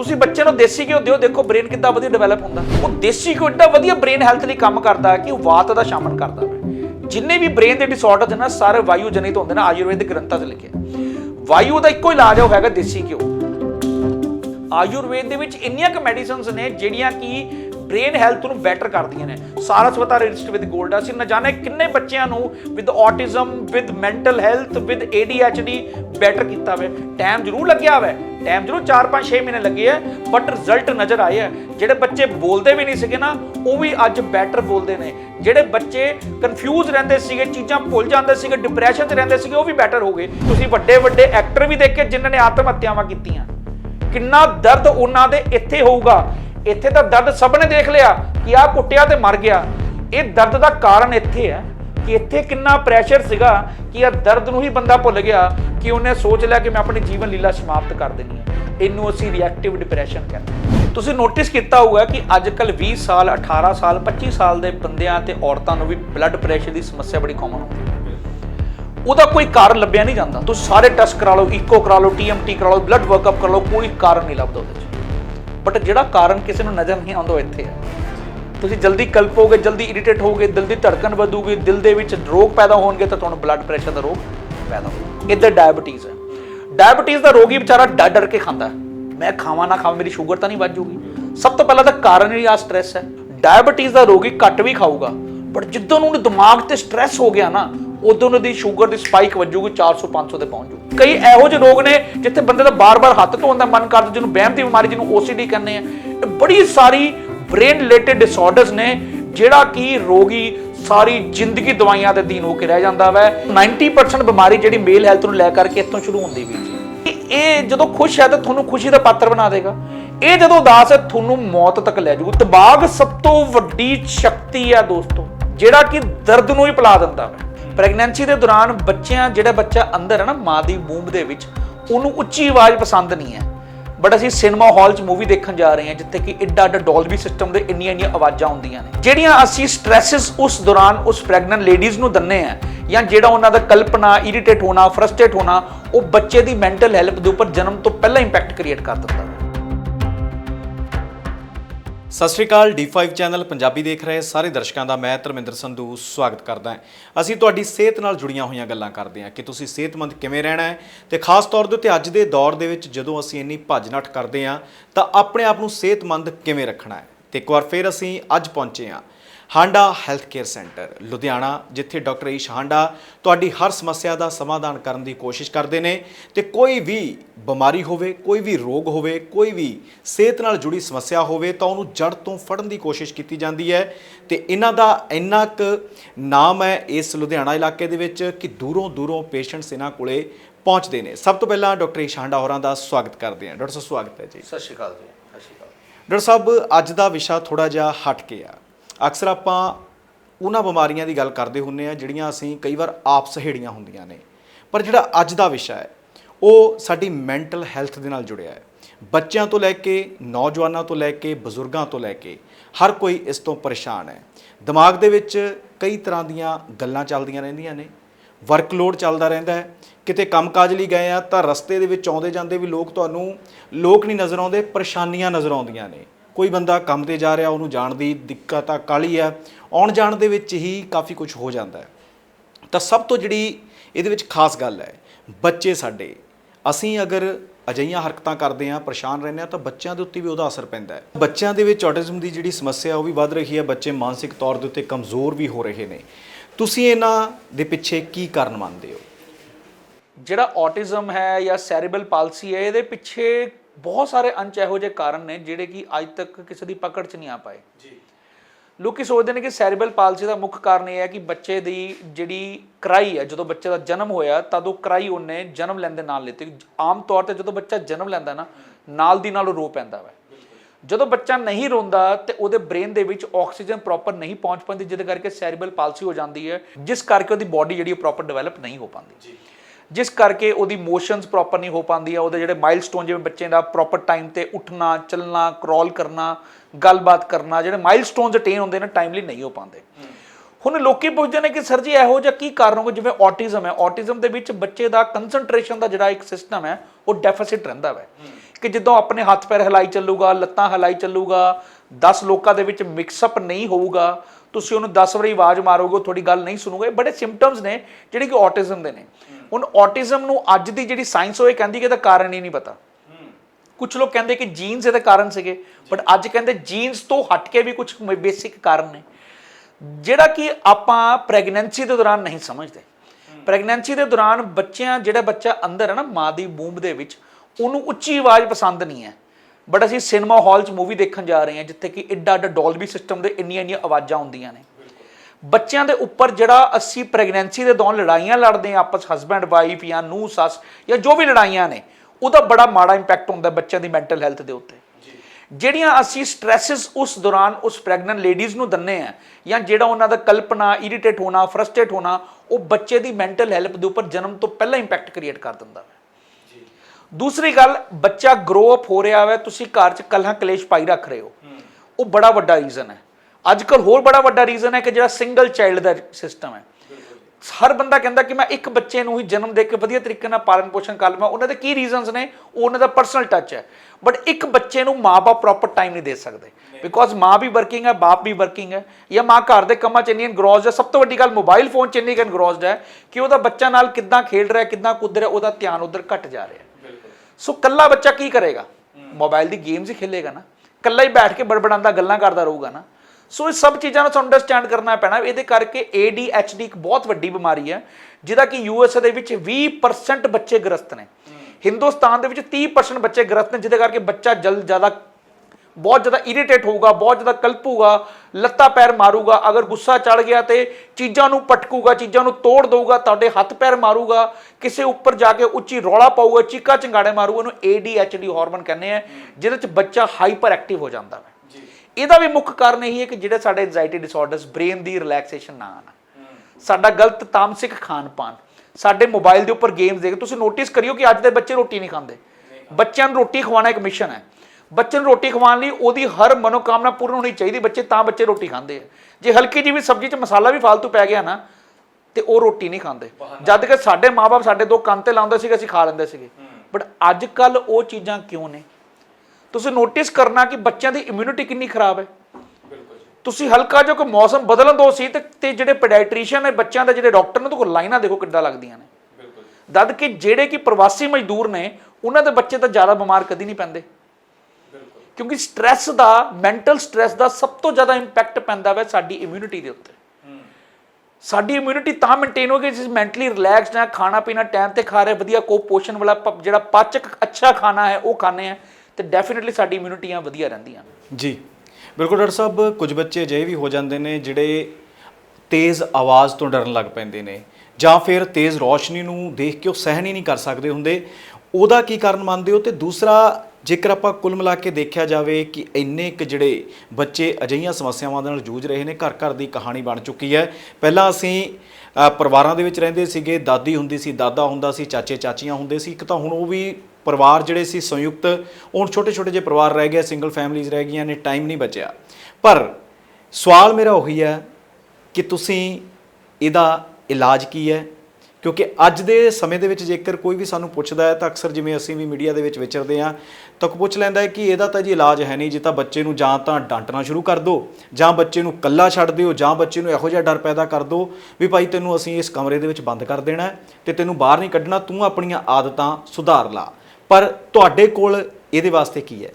ਤੁਸੀਂ ਬੱਚੇ ਨੂੰ ਦੇਸੀ ਘਿਓ ਦਿਓ, ਦੇਖੋ ਬ੍ਰੇਨ ਕਿੱਦਾਂ ਵਧੀਆ ਡਿਵੈਲਪ ਹੁੰਦਾ। ਉਹ ਦੇਸੀ ਘਿਓ ਏਡਾ ਵਧੀਆ ਬ੍ਰੇਨ ਹੈਲਥ ਲਈ ਕੰਮ ਕਰਦਾ ਹੈ ਕਿ ਉਹ ਵਾਤ ਦਾ ਸ਼ਾਮਨ ਕਰਦਾ ਹੈ। ਜਿੰਨੇ ਵੀ ਬ੍ਰੇਨ ਦੇ ਡਿਸਆਰਡਰ ਨੇ ਨਾ, ਸਾਰੇ ਵਾਯੂ ਜਨਿਤ ਹੁੰਦੇ ਨੇ, ਆਯੁਰਵੈਦਿਕ ਗ੍ਰੰਥਾਂ 'ਚ ਲਿਖਿਆ ਵਾਯੂ ਦਾ ਇੱਕੋ ਇਲਾਜ ਉਹ ਹੈਗਾ ਦੇਸੀ ਘਿਓ। ਆਯੁਰਵੇਦ ਦੇ ਵਿੱਚ ਇੰਨੀਆਂ ਕੁ ਮੈਡੀਸਿਨਸ ਨੇ ਜਿਹੜੀਆਂ ਕਿ ਬ੍ਰੇਨ ਹੈਲਥ ਨੂੰ ਬੈਟਰ ਕਰਦੀਆਂ ਨੇ। ਸਾਰਸਵਤਾ ਰਜਿਸਟਰ ਵਿਦ ਗੋਲਡ ਅਸੀਂ ਨਾ ਜਾਣੇ ਕਿੰਨੇ ਬੱਚਿਆਂ ਨੂੰ with autism with mental health with ADHD better ਕੀਤਾ ਹੋਵੇ ਟਾਈਮ ਜ਼ਰੂਰ ਲੱਗਿਆ ਹੋਵੇ ਟਾਈਮ ਜ਼ਰੂਰ 4-5 6 ਮਹੀਨੇ ਲੱਗੇ ਆ ਬਟ ਰਿਜ਼ਲਟ ਨਜ਼ਰ ਆਏ ਆ। ਜਿਹੜੇ ਬੱਚੇ ਬੋਲਦੇ ਵੀ ਨਹੀਂ ਸੀਗੇ ਨਾ, ਉਹ ਵੀ ਅੱਜ ਬੈਟਰ ਬੋਲਦੇ ਨੇ। ਜਿਹੜੇ ਬੱਚੇ ਕਨਫਿਊਜ਼ ਰਹਿੰਦੇ ਸੀਗੇ, ਚੀਜ਼ਾਂ ਭੁੱਲ ਜਾਂਦੇ ਸੀਗੇ ਡਿਪਰੈਸ਼ਨ 'ਚ ਰਹਿੰਦੇ ਸੀਗੇ, ਉਹ ਵੀ ਬੈਟਰ ਹੋ ਗਏ। ਤੁਸੀਂ ਵੱਡੇ ਵੱਡੇ ਐਕਟਰ ਵੀ ਦੇਖੇ ਜਿਨ੍ਹਾਂ ਨੇ ਆਤਮ ਹੱਤਿਆਵਾਂ ਕੀਤੀਆਂ। ਕਿੰਨਾ ਦਰਦ ਉਹਨਾਂ ਦੇ ਇੱਥੇ ਹੋਊਗਾ। ਇੱਥੇ ਤਾਂ ਦਰਦ ਸਭ ਨੇ ਦੇਖ ਲਿਆ ਕਿ ਆਹ ਕੁੱਟਿਆ ਤੇ ਮਰ ਗਿਆ। ਇਹ ਦਰਦ ਦਾ ਕਾਰਨ ਇੱਥੇ ਹੈ ਕਿ ਇੱਥੇ ਕਿੰਨਾ ਪ੍ਰੈਸ਼ਰ ਸੀਗਾ ਕਿ ਇਹ ਦਰਦ ਨੂੰ ਹੀ ਬੰਦਾ ਭੁੱਲ ਗਿਆ ਕਿ ਉਹਨੇ ਸੋਚ ਲਿਆ ਕਿ ਮੈਂ ਆਪਣੀ ਜੀਵਨ ਲੀਲਾ ਸਮਾਪਤ ਕਰ ਦੇਣੀ ਹੈ। ਇਹਨੂੰ ਅਸੀਂ ਰਿਐਕਟਿਵ ਡਿਪਰੈਸ਼ਨ ਕਹਿੰਦੇ ਤੁਸੀਂ ਨੋਟਿਸ ਕੀਤਾ ਹੋਊਗਾ ਕਿ ਅੱਜ ਕੱਲ 20 ਸਾਲ 18 ਸਾਲ 25 ਸਾਲ ਦੇ ਬੰਦਿਆਂ ਤੇ ਔਰਤਾਂ ਨੂੰ ਵੀ ਬਲੱਡ ਪ੍ਰੈਸ਼ਰ ਦੀ ਸਮੱਸਿਆ ਬੜੀ ਕਾਮਨ ਹੁੰਦੀ ਹੈ। ਉਹਦਾ ਕੋਈ ਕਾਰਨ ਲੱਭਿਆ ਨਹੀਂ ਜਾਂਦਾ। ਤੁਸੀਂ ਸਾਰੇ ਟੈਸਟ ਕਰਾ ਲਓ ਇਕੋ ਕਰਾ ਲਓ ਟੀਐਮਟੀ ਕਰਾ ਲਓ ਬਲੱਡ ਵਰਕਅਪ ਕਰ ਲਓ, ਕੋਈ ਕਾਰਨ ਨਹੀਂ ਲੱਭਦਾ ਉਹਦੇ 'ਚ। ਬਟ ਜਿਹੜਾ ਕਾਰਨ ਕਿਸੇ ਨੂੰ ਨਜ਼ਰ ਨਹੀਂ ਆਉਂਦਾ ਉਹ ਇੱਥੇ ਹੈ। ਤੁਸੀਂ ਜਲਦੀ ਕਲਪੋਗੇ, ਜਲਦੀ ਇਰੀਟੇਟ ਹੋਗੇ ਦਿਲ ਦੀ ਧੜਕਣ ਵਧੂਗੀ, ਦਿਲ ਦੇ ਵਿੱਚ ਰੋਗ ਪੈਦਾ ਹੋਣਗੇ ਤਾਂ ਤੁਹਾਨੂੰ ਬਲੱਡ ਪ੍ਰੈਸ਼ਰ ਦਾ ਰੋਗ ਪੈਦਾ ਹੋਊਗਾ। ਇੱਧਰ ਡਾਇਬੀਟੀਜ਼ ਹੈ। ਡਾਇਬੀਟੀਜ਼ ਦਾ ਰੋਗੀ ਵਿਚਾਰਾ ਡਰ ਡਰ ਕੇ ਖਾਂਦਾ ਮੈਂ ਖਾਵਾਂ ਨਾ ਖਾਵਾਂ, ਮੇਰੀ ਸ਼ੂਗਰ ਤਾਂ ਨਹੀਂ ਵੱਧ ਜੂਗੀ ਸਭ ਤੋਂ ਪਹਿਲਾਂ ਤਾਂ ਕਾਰਨ ਹੀ ਆ ਸਟ੍ਰੈਸ ਹੈ। ਡਾਇਬੀਟੀਜ਼ ਦਾ ਰੋਗੀ ਘੱਟ ਵੀ ਖਾਊਗਾ। ਬਟ ਜਿੱਦੋਂ ਨੂੰ ਦਿਮਾਗ ਤੇ ਸਟ੍ਰੈਸ ਹੋ ਗਿਆ ਨਾ, ਉਦੋਂ ਉਹਦੀ ਸ਼ੂਗਰ ਦੀ ਸਪਾਈਕ ਵੱਜੂਗੀ 400 500 ਤੇ ਪਹੁੰਚ ਜੂਗੀ। ਕਈ ਇਹੋ ਜਿਹੇ ਰੋਗ ਨੇ ਜਿੱਥੇ ਬੰਦੇ ਦਾ ਬਾਰ-ਬਾਰ ਹੱਥ ਧੋਣ ਦਾ ਮਨ ਕਰਦਾ, ਜਿਹਨੂੰ ਵਹਿਮ ਦੀ ਬਿਮਾਰੀ ਜਿਹਨੂੰ OCD ਕਹਿੰਦੇ ਆ। ਇਹ ਬੜੀ ਸਾਰੀ ਬ੍ਰੇਨ ਰਿਲੇਟਡ ਡਿਸਆਰਡਰਸ ਨੇ, ਜਿਹੜਾ ਕਿ ਰੋਗੀ ਸਾਰੀ ਜ਼ਿੰਦਗੀ ਦਵਾਈਆਂ ਦੇ ਅਧੀਨ ਹੋ ਕੇ ਰਹਿ ਜਾਂਦਾ ਵੈ। 90% ਬਿਮਾਰੀ ਜਿਹੜੀ ਮੇਲ ਹੈਲਥ ਨੂੰ ਲੈ ਕਰਕੇ ਇੱਥੋਂ ਸ਼ੁਰੂ ਹੁੰਦੀ ਵੀ ਜੀ। ਇਹ- ਜਦੋਂ ਖੁਸ਼ ਹੈ ਤਾਂ ਤੁਹਾਨੂੰ ਖੁਸ਼ੀ ਦਾ ਪਾਤਰ ਬਣਾ ਦੇਗਾ। ਇਹ ਜਦੋਂ ਉਦਾਸ ਹੈ, ਤੁਹਾਨੂੰ ਮੌਤ ਤੱਕ ਲੈ ਜਾਊਗਾ। ਦਿਮਾਗ ਸਭ ਤੋਂ ਵੱਡੀ ਸ਼ਕਤੀ ਹੈ ਦੋਸਤੋ, ਜਿਹੜਾ ਕਿ ਦਰਦ ਨੂੰ ਹੀ ਪਿਲਾ ਦਿੰਦਾ ਹੈ ਪ੍ਰੈਗਨੈਂਸੀ ਦੇ ਦੌਰਾਨ ਬੱਚਿਆਂ, ਜਿਹੜਾ ਬੱਚਾ ਅੰਦਰ ਹੈ ਨਾ, ਮਾਂ ਦੀ ਬੂੰਬ ਦੇ ਵਿੱਚ, ਉਹਨੂੰ ਉੱਚੀ ਆਵਾਜ਼ ਪਸੰਦ ਨਹੀਂ ਹੈ। ਬਟ ਅਸੀਂ ਸਿਨੇਮਾ ਹਾਲ 'ਚ ਮੂਵੀ ਦੇਖਣ ਜਾ ਰਹੇ ਹਾਂ, ਜਿੱਥੇ ਕਿ ਇੱਡਾ ਅੱਡਾ ਡੋਲਬੀ ਸਿਸਟਮ ਦੇ ਇੰਨੀਆਂ ਇੰਨੀਆਂ ਆਵਾਜ਼ਾਂ ਹੁੰਦੀਆਂ ਨੇ। ਜਿਹੜੀਆਂ ਅਸੀਂ ਸਟ੍ਰੈਸਸ ਉਸ ਦੌਰਾਨ ਉਸ ਪ੍ਰੈਗਨੈਂਟ ਲੇਡੀਜ਼ ਨੂੰ ਦੰਨੇ ਆ ਜਾਂ ਜਿਹੜਾ ਉਹਨਾਂ ਦਾ ਕਲਪਨਾ ਇਰੀਟੇਟ ਹੋਣਾ ਫਰਸਟ੍ਰੇਟ ਹੋਣਾ, ਉਹ ਬੱਚੇ ਦੀ ਮੈਂਟਲ ਹੈਲਥ ਦੇ ਉੱਪਰ ਜਨਮ ਤੋਂ ਪਹਿਲਾਂ ਇੰਪੈਕਟ ਕ੍ਰੀਏਟ ਕਰ ਦਿੰਦਾ। ਸਤਿ ਸ਼੍ਰੀ ਅਕਾਲ D5 ਚੈਨਲ ਪੰਜਾਬੀ ਦੇਖ ਰਹੇ ਸਾਰੇ ਦਰਸ਼ਕਾਂ ਦਾ ਮੈਂ ਧਰਮਿੰਦਰ ਸੰਧੂ ਸਵਾਗਤ ਕਰਦਾ ਹਾਂ। ਅਸੀਂ ਤੁਹਾਡੀ ਸਿਹਤ ਨਾਲ ਜੁੜੀਆਂ ਹੋਈਆਂ ਗੱਲਾਂ ਕਰਦੇ ਹਾਂ ਕਿ ਤੁਸੀਂ ਸਿਹਤਮੰਦ ਕਿਵੇਂ ਰਹਿਣਾ ਹੈ ਤੇ ਖਾਸ ਤੌਰ ਦੇ ਉੱਤੇ ਅੱਜ ਦੇ ਦੌਰ ਦੇ ਵਿੱਚ ਜਦੋਂ ਅਸੀਂ ਇੰਨੀ ਭੱਜ ਨੱਠ ਕਰਦੇ ਹਾਂ ਤਾਂ ਆਪਣੇ ਆਪ ਨੂੰ ਸਿਹਤਮੰਦ ਕਿਵੇਂ ਰੱਖਣਾ ਹੈ। ਤੇ ਇੱਕ ਵਾਰ ਫਿਰ ਅਸੀਂ ਅੱਜ ਪਹੁੰਚੇ ਹਾਂ। Handa health care centre Ludhiana ਜਿੱਥੇ ਡਾਕਟਰ ਈਸ਼ ਹਾਂਡਾ ਤੁਹਾਡੀ ਹਰ ਸਮੱਸਿਆ ਦਾ ਸਮਾਧਾਨ ਕਰਨ ਦੀ ਕੋਸ਼ਿਸ਼ ਕਰਦੇ ਨੇ ਤੇ ਕੋਈ ਵੀ ਬਿਮਾਰੀ ਹੋਵੇ ਕੋਈ ਵੀ ਰੋਗ ਹੋਵੇ ਕੋਈ ਵੀ ਸਿਹਤ ਨਾਲ ਜੁੜੀ ਸਮੱਸਿਆ ਹੋਵੇ ਤਾਂ ਉਹਨੂੰ ਜੜ ਤੋਂ ਫੜਨ ਦੀ ਕੋਸ਼ਿਸ਼ ਕੀਤੀ ਜਾਂਦੀ ਹੈ ਤੇ ਇਹਨਾਂ ਦਾ ਇੰਨਾ ਕੁ ਨਾਮ ਹੈ ਇਸ ਲੁਧਿਆਣਾ ਇਲਾਕੇ ਦੇ ਵਿੱਚ ਕਿ ਦੂਰੋਂ ਦੂਰੋਂ ਪੇਸ਼ੈਂਟਸ ਇਹਨਾਂ ਕੋਲੇ ਪਹੁੰਚਦੇ ਨੇ। ਸਭ ਤੋਂ ਪਹਿਲਾਂ ਡਾਕਟਰ ਈਸ਼ ਹਾਂਡਾ ਹੋਰਾਂ ਦਾ ਸਵਾਗਤ ਕਰਦੇ ਹਾਂ। ਡਾਕਟਰ ਸਾਹਿਬ ਸਵਾਗਤ ਹੈ ਜੀ। ਸਤਿ ਸ਼੍ਰੀ ਅਕਾਲ ਜੀ ਸਤਿ ਸ਼੍ਰੀ ਅਕਾਲ। ਡਾਕਟਰ ਸਾਹਿਬ ਅੱਜ ਦਾ ਵਿਸ਼ਾ ਥੋੜਾ ਜਿਹਾ ਹਟ ਕੇ ਆ। ਅਕਸਰ ਆਪਾਂ ਉਹਨਾਂ ਬਿਮਾਰੀਆਂ ਦੀ ਗੱਲ ਕਰਦੇ ਹੁੰਨੇ ਆ, ਜਿਹੜੀਆਂ ਅਸੀਂ ਕਈ ਵਾਰ ਆਪ ਸਹੇੜੀਆਂ ਹੁੰਦੀਆਂ ਨੇ। ਪਰ ਜਿਹੜਾ ਅੱਜ ਦਾ ਵਿਸ਼ਾ ਹੈ, ਉਹ ਸਾਡੀ ਮੈਂਟਲ ਹੈਲਥ ਦੇ ਨਾਲ ਜੁੜਿਆ ਹੈ। ਬੱਚਿਆਂ ਤੋਂ ਲੈ ਕੇ, ਨੌਜਵਾਨਾਂ ਤੋਂ ਲੈ ਕੇ, ਬਜ਼ੁਰਗਾਂ ਤੋਂ ਲੈ ਕੇ, ਹਰ ਕੋਈ ਇਸ ਤੋਂ ਪਰੇਸ਼ਾਨ ਹੈ। ਦਿਮਾਗ ਦੇ ਵਿੱਚ ਕਈ ਤਰ੍ਹਾਂ ਦੀਆਂ ਗੱਲਾਂ ਚੱਲਦੀਆਂ ਰਹਿੰਦੀਆਂ ਨੇ। ਵਰਕਲੋਡ ਚੱਲਦਾ ਰਹਿੰਦਾ ਹੈ। ਕਿਤੇ ਕੰਮਕਾਜ ਲਈ ਗਏ ਆ, ਤਾਂ ਰਸਤੇ ਦੇ ਵਿੱਚ ਆਉਂਦੇ ਜਾਂਦੇ ਵੀ ਲੋਕ ਤੁਹਾਨੂੰ, ਲੋਕ ਨਹੀਂ ਨਜ਼ਰ ਆਉਂਦੇ, ਪਰੇਸ਼ਾਨੀਆਂ ਨਜ਼ਰ ਆਉਂਦੀਆਂ ਨੇ। ਕੋਈ ਬੰਦਾ ਕੰਮ ਤੇ ਜਾ ਰਿਹਾ, ਉਹਨੂੰ ਜਾਣ ਦੀ ਦਿੱਕਤ ਆ ਕਾਲੀ ਆ, ਆਉਣ ਜਾਣ ਦੇ ਵਿੱਚ ਹੀ ਕਾਫੀ ਕੁਝ ਹੋ ਜਾਂਦਾ ਹੈ। ਤਾਂ ਸਭ ਤੋਂ ਜਿਹੜੀ ਇਹਦੇ ਵਿੱਚ ਖਾਸ ਗੱਲ ਹੈ, ਬੱਚੇ ਸਾਡੇ, ਅਸੀਂ ਅਗਰ ਅਜਈਆਂ ਹਰਕਤਾਂ ਕਰਦੇ ਹਾਂ, ਪਰੇਸ਼ਾਨ ਰਹਿੰਦੇ ਹਾਂ, ਤਾਂ ਬੱਚਿਆਂ ਦੇ ਉੱਤੇ ਵੀ ਉਹਦਾ ਅਸਰ ਪੈਂਦਾ ਹੈ। ਬੱਚਿਆਂ ਦੇ ਵਿੱਚ ਆਟਿਜ਼ਮ ਦੀ ਜਿਹੜੀ ਸਮੱਸਿਆ, ਉਹ ਵੀ ਵੱਧ ਰਹੀ ਹੈ, ਬੱਚੇ ਮਾਨਸਿਕ ਤੌਰ ਦੇ ਉੱਤੇ ਕਮਜ਼ੋਰ ਵੀ ਹੋ ਰਹੇ ਨੇ। ਤੁਸੀਂ ਇਹਨਾਂ ਦੇ ਪਿੱਛੇ ਕੀ ਕਾਰਨ ਮੰਨਦੇ ਹੋ? ਜਿਹੜਾ ਆਟਿਜ਼ਮ ਹੈ ਜਾਂ ਸੈਰੀਬਲ ਪਾਲਸੀ ਹੈ, ਇਹਦੇ ਪਿੱਛੇ ਬਹੁਤ ਸਾਰੇ ਅੰਚ ਇਹੋ ਜਿਹੇ ਕਾਰਨ ਨੇ ਜਿਹੜੇ ਕਿ ਅੱਜ ਤੱਕ ਕਿਸੇ ਦੀ ਪਕੜ 'ਚ ਨਹੀਂ ਆ ਪਾਏ। ਜੀ। ਲੋਕੀ ਸੋਚਦੇ ਨੇ ਕਿ ਸੈਰੀਬਲ ਪਾਲਸੀ ਦਾ ਮੁੱਖ ਕਾਰਨ ਇਹ ਹੈ ਕਿ ਬੱਚੇ ਦੀ ਜਿਹੜੀ ਕਰਾਈ ਹੈ ਜਦੋਂ ਬੱਚੇ ਦਾ ਜਨਮ ਹੋਇਆ ਤਦ ਉਹ ਕਰਾਈ ਉਹਨੇ ਜਨਮ ਲੈਂਦੇ ਨਾਲ ਲਿੱਤੀ। ਆਮ ਤੌਰ ਤੇ ਜਦੋਂ ਬੱਚਾ ਜਨਮ ਲੈਂਦਾ ਨਾ ਨਾਲ ਦੀ ਨਾਲ ਉਹ ਰੋ ਪੈਂਦਾ ਵਾ। ਜਦੋਂ ਬੱਚਾ ਨਹੀਂ ਰੋਂਦਾ ਤੇ ਉਹਦੇ ਬ੍ਰੇਨ ਦੇ ਵਿੱਚ ਆਕਸੀਜਨ ਪ੍ਰੋਪਰ ਨਹੀਂ ਪਹੁੰਚ ਪਾਉਂਦੀ ਜਿਹਦੇ ਕਰਕੇ ਸੈਰੀਬਲ ਪਾਲਸੀ ਹੋ ਜਾਂਦੀ ਹੈ ਜਿਸ ਕਰਕੇ ਉਹਦੀ ਬਾਡੀ ਜਿਹੜੀ ਪ੍ਰੋਪਰ ਡਿਵੈਲਪ ਨਹੀਂ ਹੋ ਪਾਉਂਦੀ। ਜਿਸ ਕਰਕੇ ਉਹਦੀ ਮੋਸ਼ਨਸ ਪ੍ਰੋਪਰ ਨਹੀਂ ਹੋ ਪਾਉਂਦੀ ਆ, ਉਹਦੇ ਜਿਹੜੇ ਮਾਈਲਸਟੋਨ ਜਿਵੇਂ ਬੱਚੇ ਦਾ ਪ੍ਰੋਪਰ ਟਾਈਮ ਤੇ ਉੱਠਣਾ, ਚੱਲਣਾ ਕ੍ਰੋਲ ਕਰਨਾ, ਗੱਲਬਾਤ ਕਰਨਾ, ਜਿਹੜੇ ਮਾਈਲਸਟੋਨਸ ਅਟੇਨ ਹੁੰਦੇ ਨੇ ਟਾਈਮਲੀ ਨਹੀਂ ਹੋ ਪਾਉਂਦੇ। ਹੁਣ ਲੋਕੀ ਪੁੱਛਦੇ ਨੇ ਕਿ ਸਰ ਜੀ ਇਹੋ ਜਿਹਾ ਕੀ ਕਾਰਨ ਹੋਗਾ ਜਿਵੇਂ ਆਟਿਜ਼ਮ ਹੈ। ਆਟਿਜ਼ਮ ਦੇ ਵਿੱਚ ਬੱਚੇ ਦਾ ਕਨਸੈਂਟਰੇਸ਼ਨ ਦਾ ਜਿਹੜਾ ਇੱਕ ਸਿਸਟਮ ਹੈ, ਉਹ ਡੈਫਿਸਿਟ ਰਹਿੰਦਾ ਹੈ ਕਿ ਜਦੋਂ ਆਪਣੇ ਹੱਥ ਪੈਰ ਹਿਲਾਈ ਚੱਲੂਗਾ, ਲੱਤਾਂ ਹਿਲਾਈ ਚੱਲੂਗਾ 10 ਲੋਕਾਂ ਦੇ ਵਿੱਚ ਮਿਕਸ ਅਪ ਨਹੀਂ ਹੋਊਗਾ, ਤੁਸੀਂ ਉਹਨੂੰ 10 ਵਾਰੀ ਆਵਾਜ਼ ਮਾਰੋਗੇ ਤੁਹਾਡੀ ਗੱਲ ਨਹੀਂ ਸੁਣੂਗਾ। ਇਹ ਬੜੇ ਸਿੰਪਟਮਸ ਨੇ, ਜਿਹੜੇ ਕਿ ਆਟਿਜ਼ਮ ਦੇ ਨੇ। ਹੁਣ ਆਟਿਜ਼ਮ ਨੂੰ ਅੱਜ ਦੀ ਜਿਹੜੀ ਸਾਇੰਸ ਉਹ ਇਹ ਕਹਿੰਦੀ ਕਿ ਇਹਦਾ ਕਾਰਨ ਹੀ ਨਹੀਂ ਪਤਾ। ਕੁਝ ਲੋਕ ਕਹਿੰਦੇ ਕਿ ਜੀਨਸ ਇਹਦੇ ਕਾਰਨ ਸੀਗੇ ਬਟ ਅੱਜ ਕਹਿੰਦੇ ਜੀਨਸ ਤੋਂ ਹਟ ਕੇ ਵੀ ਕੁਝ ਬੇਸਿਕ ਕਾਰਨ ਨੇ। ਜਿਹੜਾ ਕਿ ਆਪਾਂ ਪ੍ਰੈਗਨੈਂਸੀ ਦੇ ਦੌਰਾਨ ਨਹੀਂ ਸਮਝਦੇ। ਪ੍ਰੈਗਨੈਂਸੀ ਦੇ ਦੌਰਾਨ ਬੱਚਿਆਂ, ਜਿਹੜਾ ਬੱਚਾ ਅੰਦਰ ਹੈ ਨਾ, ਮਾਂ ਦੀ ਬੂੰਬ ਦੇ ਵਿੱਚ, ਉਹਨੂੰ ਉੱਚੀ ਆਵਾਜ਼ ਪਸੰਦ ਨਹੀਂ ਹੈ। ਬਟ ਅਸੀਂ ਸਿਨੇਮਾ ਹਾਲ 'ਚ ਮੂਵੀ ਦੇਖਣ ਜਾ ਰਹੇ ਹਾਂ, ਜਿੱਥੇ ਕਿ ਏਡਾ ਏਡਾ ਡੋਲਬੀ ਸਿਸਟਮ ਦੇ ਇੰਨੀਆਂ ਇੰਨੀਆਂ ਆਵਾਜ਼ਾਂ ਹੁੰਦੀਆਂ ਨੇ। ਬੱਚਿਆਂ ਦੇ ਉੱਪਰ ਜਿਹੜਾ ਅਸੀਂ ਪ੍ਰੈਗਨੈਂਸੀ ਦੇ ਦੌਰਾਨ ਲੜਾਈਆਂ ਲੜਦੇ ਹਾਂ ਆਪਸ ਹਸਬੈਂਡ ਵਾਈਫ ਜਾਂ ਨੂੰ ਸੱਸ ਜਾਂ ਜੋ ਵੀ ਲੜਾਈਆਂ ਨੇ ਉਹਦਾ ਬੜਾ ਮਾੜਾ ਇੰਪੈਕਟ ਹੁੰਦਾ ਬੱਚਿਆਂ ਦੀ ਮੈਂਟਲ ਹੈਲਥ ਦੇ ਉੱਤੇ। ਜਿਹੜੀਆਂ ਅਸੀਂ ਸਟ੍ਰੈਸਸ ਉਸ ਦੌਰਾਨ ਉਸ ਪ੍ਰੈਗਨੈਂਟ ਲੇਡੀਜ਼ ਨੂੰ ਦੰਨੇ ਆ ਜਾਂ ਜਿਹੜਾ ਉਹਨਾਂ ਦਾ ਕਲਪਨਾ ਇਰੀਟੇਟ ਹੋਣਾ ਫਰਸਟ੍ਰੇਟ ਹੋਣਾ ਉਹ ਬੱਚੇ ਦੀ ਮੈਂਟਲ ਹੈਲਥ ਦੇ ਉੱਪਰ ਜਨਮ ਤੋਂ ਪਹਿਲਾਂ ਇੰਪੈਕਟ ਕ੍ਰੀਏਟ ਕਰ ਦਿੰਦਾ ਹੈ। ਦੂਸਰੀ ਗੱਲ ਬੱਚਾ ਗਰੋ ਅਪ ਹੋ ਰਿਹਾ ਹੈ ਤੁਸੀਂ ਘਰ 'ਚ ਕਲਹਾਂ ਕਲੇਸ਼ ਪਾਈ ਰੱਖ ਰਹੇ ਹੋ। ਉਹ ਬੜਾ ਵੱਡਾ ਰੀਜ਼ਨ ਹੈ। ਅੱਜ ਕੱਲ ਹੋਰ ਬੜਾ ਵੱਡਾ ਰੀਜ਼ਨ ਹੈ ਕਿ ਜਿਹੜਾ ਸਿੰਗਲ ਚਾਈਲਡ ਦਾ ਸਿਸਟਮ ਹੈ। ਹਰ ਬੰਦਾ ਕਹਿੰਦਾ ਕਿ ਮੈਂ ਇੱਕ ਬੱਚੇ ਨੂੰ ਹੀ ਜਨਮ ਦੇ ਕੇ ਵਧੀਆ ਤਰੀਕੇ ਨਾਲ ਪਾਲਣ ਪੋਸ਼ਣ ਕਰ ਲਵਾਂ ਉਹਨਾਂ ਦੇ ਕੀ ਰੀਜ਼ਨਸ ਨੇ? ਉਹ ਉਹਨਾਂ ਦਾ ਪਰਸਨਲ ਟੱਚ ਹੈ। ਬਟ ਇੱਕ ਬੱਚੇ ਨੂੰ ਮਾਪੇ ਪ੍ਰੋਪਰ ਟਾਈਮ ਨਹੀਂ ਦੇ ਸਕਦੇ। ਬਿਕੋਜ਼ ਮਾਂ ਵੀ ਵਰਕਿੰਗ ਹੈ ਬਾਪ ਵੀ ਵਰਕਿੰਗ ਹੈ। ਜਾਂ ਮਾਂ ਘਰ ਦੇ ਕੰਮਾਂ 'ਚ ਇੰਨੀ ਇਨਗਰੋਸਡ ਹੈ ਸਭ ਤੋਂ ਵੱਡੀ ਗੱਲ ਮੋਬਾਈਲ ਫੋਨ 'ਚ ਇੰਨੀ ਇਨਗਰੋਸਡ ਹੈ ਕਿ ਉਹਦਾ ਬੱਚਾ ਨਾਲ ਕਿੱਦਾਂ ਖੇਡ ਰਿਹਾ ਕਿੱਦਾਂ ਕੁੱਦ ਰਿਹਾ ਉਹਦਾ ਧਿਆਨ ਉਧਰ ਘਟ ਜਾ ਰਿਹਾ। ਸੋ ਕੱਲਾ ਬੱਚਾ ਕੀ ਕਰੇਗਾ? ਮੋਬਾਈਲ ਦੀ ਗੇਮਸ ਹੀ ਖੇਲੇਗਾ ਨਾ। ਕੱਲਾ ਹੀ ਬੈਠ ਕੇ ਬੜਬੜਾਉਂਦਾ ਗੱਲਾਂ ਕਰਦਾ ਰਹੂਗਾ ਨਾ। ਸੋ ਇਹ ਸਭ ਚੀਜ਼ਾਂ ਨੂੰ ਸਾਨੂੰ ਅੰਡਰਸਟੈਂਡ ਕਰਨਾ ਪੈਣਾ। ਇਹਦੇ ਕਰਕੇ ADHD ਇੱਕ ਬਹੁਤ ਵੱਡੀ ਬਿਮਾਰੀ ਹੈ, ਜਿਹਦਾ ਕਿ ਯੂਐਸਏ ਦੇ ਵਿੱਚ 20% ਬੱਚੇ ਗ੍ਰਸਤ ਨੇ। ਹਿੰਦੁਸਤਾਨ ਦੇ ਵਿੱਚ 30% ਬੱਚੇ ਗ੍ਰਸਤ ਨੇ, ਜਿਹਦੇ ਕਰਕੇ ਬੱਚਾ ਜਲ ਜ਼ਿਆਦਾ, ਬਹੁਤ ਜ਼ਿਆਦਾ ਇਰੀਟੇਟ ਹੋਊਗਾ, ਬਹੁਤ ਜ਼ਿਆਦਾ ਕਲਪੂਗਾ, ਲੱਤਾਂ ਪੈਰ ਮਾਰੂਗਾ, ਅਗਰ ਗੁੱਸਾ ਚੜ ਗਿਆ ਤੇ ਚੀਜ਼ਾਂ ਨੂੰ ਪਟਕੂਗਾ, ਚੀਜ਼ਾਂ ਨੂੰ ਤੋੜ ਦਊਗਾ, ਤੁਹਾਡੇ ਹੱਥ ਪੈਰ ਮਾਰੂਗਾ, ਕਿਸੇ ਉੱਪਰ ਜਾ ਕੇ ਉੱਚੀ ਰੌਲਾ ਪਾਊਗਾ ਚੀਕਾ ਚੰਗਾੜੇ ਮਾਰੂਗਾ, ਉਹਨੂੰ ADHD ਹਾਰਮੋਨ ਕਹਿੰਦੇ ਆ, ਜਿਹਦੇ ਚ ਬੱਚਾ ਹਾਈਪਰ ਐਕਟਿਵ ਹੋ ਜਾਂਦਾ ਹੈ ਇਹਦਾ ਵੀ ਮੁੱਖ ਕਾਰਨ ਇਹੀ ਹੈ ਕਿ ਜਿਹੜੇ ਸਾਡੇ ਐਂਜ਼ਾਈਟੀ ਡਿਸਆਰਡਰਸ ਬ੍ਰੇਨ ਦੀ ਰਿਲੈਕਸੇਸ਼ਨ ਨਾ ਆਣਾ ਸਾਡਾ ਗਲਤ ਤਾਮਸਿਕ ਖਾਣ ਪਾਨ ਸਾਡੇ ਮੋਬਾਈਲ ਦੇ ਉੱਪਰ ਗੇਮਸ ਦੇਖ ਤੁਸੀਂ ਨੋਟਿਸ ਕਰਿਓ ਕਿ ਅੱਜ ਦੇ ਬੱਚੇ ਰੋਟੀ ਨਹੀਂ ਖਾਂਦੇ। ਬੱਚਿਆਂ ਨੂੰ ਰੋਟੀ ਖਵਾਉਣਾ ਇੱਕ ਮਿਸ਼ਨ ਹੈ। ਬੱਚੇ ਨੂੰ ਰੋਟੀ ਖਵਾਉਣ ਲਈ ਉਹਦੀ ਹਰ ਮਨੋਕਾਮਨਾ ਪੂਰਨ ਹੋਣੀ ਚਾਹੀਦੀ ਬੱਚੇ ਤਾਂ ਬੱਚੇ ਰੋਟੀ ਖਾਂਦੇ ਆ। ਜੇ ਹਲਕੀ ਜਿਹੀ ਵੀ ਸਬਜ਼ੀ 'ਚ ਮਸਾਲਾ ਵੀ ਫालतू ਪੈ ਗਿਆ ਨਾ ਤੇ ਉਹ ਰੋਟੀ ਨਹੀਂ ਖਾਂਦੇ। ਜਦ ਕਿ ਸਾਡੇ ਮਾਪੇ ਸਾਡੇ ਦੋ ਕੰਨ ਤੇ ਲਾਉਂਦੇ ਸੀਗੇ ਅਸੀਂ ਖਾ ਲੈਂਦੇ ਸੀਗੇ। ਬਟ ਅੱਜ ਕੱਲ ਉਹ ਚੀਜ਼ਾਂ ਕਿਉਂ ਨੇ? ਤੁਸੀਂ ਨੋਟਿਸ ਕਰਨਾ ਕਿ ਬੱਚਿਆਂ ਦੀ ਇਮਿਊਨਿਟੀ ਕਿੰਨੀ ਖਰਾਬ ਹੈ। ਤੁਸੀਂ ਹਲਕਾ ਜਿਹਾ ਕੋਈ ਮੌਸਮ ਬਦਲਣ ਦੋ ਸੀ ਤੇ ਜਿਹੜੇ ਪੈਡੀਆਟ੍ਰੀਸ਼ੀਅਨ ਨੇ ਬੱਚਿਆਂ ਦੇ ਜਿਹੜੇ ਡਾਕਟਰ ਨੇ ਉਹ ਕੋਲ ਲਾਈਨਾਂ ਦੇਖੋ ਕਿੱਦਾਂ ਲੱਗਦੀਆਂ ਨੇ। ਦਦ ਕਿ ਜਿਹੜੇ ਕਿ ਪ੍ਰਵਾਸੀ ਮਜ਼ਦੂਰ ਨੇ, ਉਹਨਾਂ ਦੇ ਬੱਚੇ ਤਾਂ ਜ਼ਿਆਦਾ ਬਿਮਾਰ ਕਦੀ ਨਹੀਂ ਪੈਂਦੇ। ਕਿਉਂਕਿ ਸਟ੍ਰੈਸ ਦਾ ਮੈਂਟਲ ਸਟ੍ਰੈਸ ਦਾ ਸਭ ਤੋਂ ਜ਼ਿਆਦਾ ਇੰਪੈਕਟ ਪੈਂਦਾ ਹੈ ਸਾਡੀ ਇਮਿਊਨਿਟੀ ਦੇ ਉੱਤੇ। ਸਾਡੀ ਇਮਿਊਨਿਟੀ ਤਾਂ ਮੇਨਟੇਨ ਹੋ ਗਈ ਜਿਸ ਮੈਂਟਲੀ ਰਿਲੈਕਸਡ ਹੈ ਖਾਣਾ ਪੀਣਾ ਟਾਈਮ ਤੇ ਖਾ ਰਹੇ, ਵਧੀਆ ਕੋ ਪੋਸ਼ਣ ਵਾਲਾ ਜਿਹੜਾ ਪਾਚਕ ਅੱਛਾ ਖਾਣਾ ਹੈ, ਉਹ ਖਾਣੇ ਹੈ ਤੇ ਡੈਫੀਨਿਟਲੀ ਸਾਡੀ ਇਮਿਊਨਿਟੀਆਂ ਵਧੀਆ ਰਹਿੰਦੀਆਂ। ਜੀ। ਬਿਲਕੁਲ ਡਾਕਟਰ ਸਾਹਿਬ, ਕੁਝ ਬੱਚੇ ਅਜਿਹੇ ਵੀ ਹੋ ਜਾਂਦੇ ਨੇ ਜਿਹੜੇ ਤੇਜ਼ ਆਵਾਜ਼ ਤੋਂ ਡਰਨ ਲੱਗ ਪੈਂਦੇ ਨੇ ਜਾਂ ਫਿਰ ਤੇਜ਼ ਰੌਸ਼ਨੀ ਨੂੰ ਦੇਖ ਕੇ ਉਹ ਸਹਿਣ ਹੀ ਨਹੀਂ ਕਰ ਸਕਦੇ ਹੁੰਦੇ। ਉਹਦਾ ਕੀ ਕਾਰਨ ਮੰਨਦੇ ਹੋ? ਤੇ ਦੂਸਰਾ, ਜੇਕਰ ਆਪਾਂ ਕੁੱਲ ਮਿਲਾ ਕੇ ਦੇਖਿਆ ਜਾਵੇ ਕਿ ਇੰਨੇ ਕੁ ਜਿਹੜੇ ਬੱਚੇ ਅਜਿਹੀਆਂ ਸਮੱਸਿਆਵਾਂ ਦੇ ਨਾਲ ਜੂਝ ਰਹੇ ਨੇ ਘਰ ਘਰ ਦੀ ਕਹਾਣੀ ਬਣ ਚੁੱਕੀ ਹੈ। ਪਹਿਲਾਂ ਅਸੀਂ ਪਰਿਵਾਰਾਂ ਦੇ ਵਿੱਚ ਰਹਿੰਦੇ ਸੀਗੇ, ਦਾਦੀ ਹੁੰਦੀ ਸੀ, ਦਾਦਾ ਹੁੰਦਾ ਸੀ ਚਾਚੇ ਚਾਚੀਆਂ ਹੁੰਦੇ ਸੀ। ਇੱਕ ਤਾਂ ਹੁਣ ਉਹ ਵੀ ਪਰਿਵਾਰ ਜਿਹੜੇ ਸੀ ਸੰਯੁਕਤ, ਹੁਣ ਛੋਟੇ ਛੋਟੇ ਜਿਹੇ ਪਰਿਵਾਰ ਰਹਿ ਗਏ ਸਿੰਗਲ ਫੈਮਲੀਜ਼ ਰਹਿ ਗਈਆਂ ਨੇ ਟਾਈਮ ਨਹੀਂ ਬਚਿਆ। ਪਰ ਸਵਾਲ ਮੇਰਾ ਉਹੀ ਹੈ ਕਿ ਤੁਸੀਂ ਇਹਦਾ ਇਲਾਜ ਕੀ ਹੈ? ਕਿਉਂਕਿ ਅੱਜ ਦੇ ਸਮੇਂ ਦੇ ਵਿੱਚ ਜੇਕਰ ਕੋਈ ਵੀ ਸਾਨੂੰ ਪੁੱਛਦਾ ਹੈ, ਤਾਂ ਅਕਸਰ ਜਿਵੇਂ ਅਸੀਂ ਵੀ ਮੀਡੀਆ ਦੇ ਵਿੱਚ ਵਿਚਰਦੇ ਹਾਂ, ਤਾਂ ਕੋਈ ਪੁੱਛ ਲੈਂਦਾ ਹੈ ਕਿ ਇਹਦਾ ਤਾਂ ਜੀ ਇਲਾਜ ਹੈ ਨਹੀਂ, ਜੇ ਤਾਂ ਬੱਚੇ ਨੂੰ ਜਾਂ ਤਾਂ ਡਾਂਟਣਾ ਸ਼ੁਰੂ ਕਰ ਦਿਓ ਜਾਂ ਬੱਚੇ ਨੂੰ ਕੱਲਾ ਛੱਡ ਦਿਓ, ਜਾਂ ਬੱਚੇ ਨੂੰ ਇਹੋ ਜਿਹਾ ਡਰ ਪੈਦਾ ਕਰ ਦਿਓ ਵੀ ਭਾਈ ਤੈਨੂੰ ਅਸੀਂ ਇਸ ਕਮਰੇ ਦੇ ਵਿੱਚ ਬੰਦ ਕਰ ਦੇਣਾ ਹੈ ਤੇ ਤੈਨੂੰ ਬਾਹਰ ਨਹੀਂ ਕੱਢਣਾ, ਤੂੰ ਆਪਣੀਆਂ ਆਦਤਾਂ ਸੁਧਾਰ ਲਾ। ਪਰ ਤੁਹਾਡੇ ਕੋਲ ਇਹਦੇ ਵਾਸਤੇ ਕੀ ਹੈ?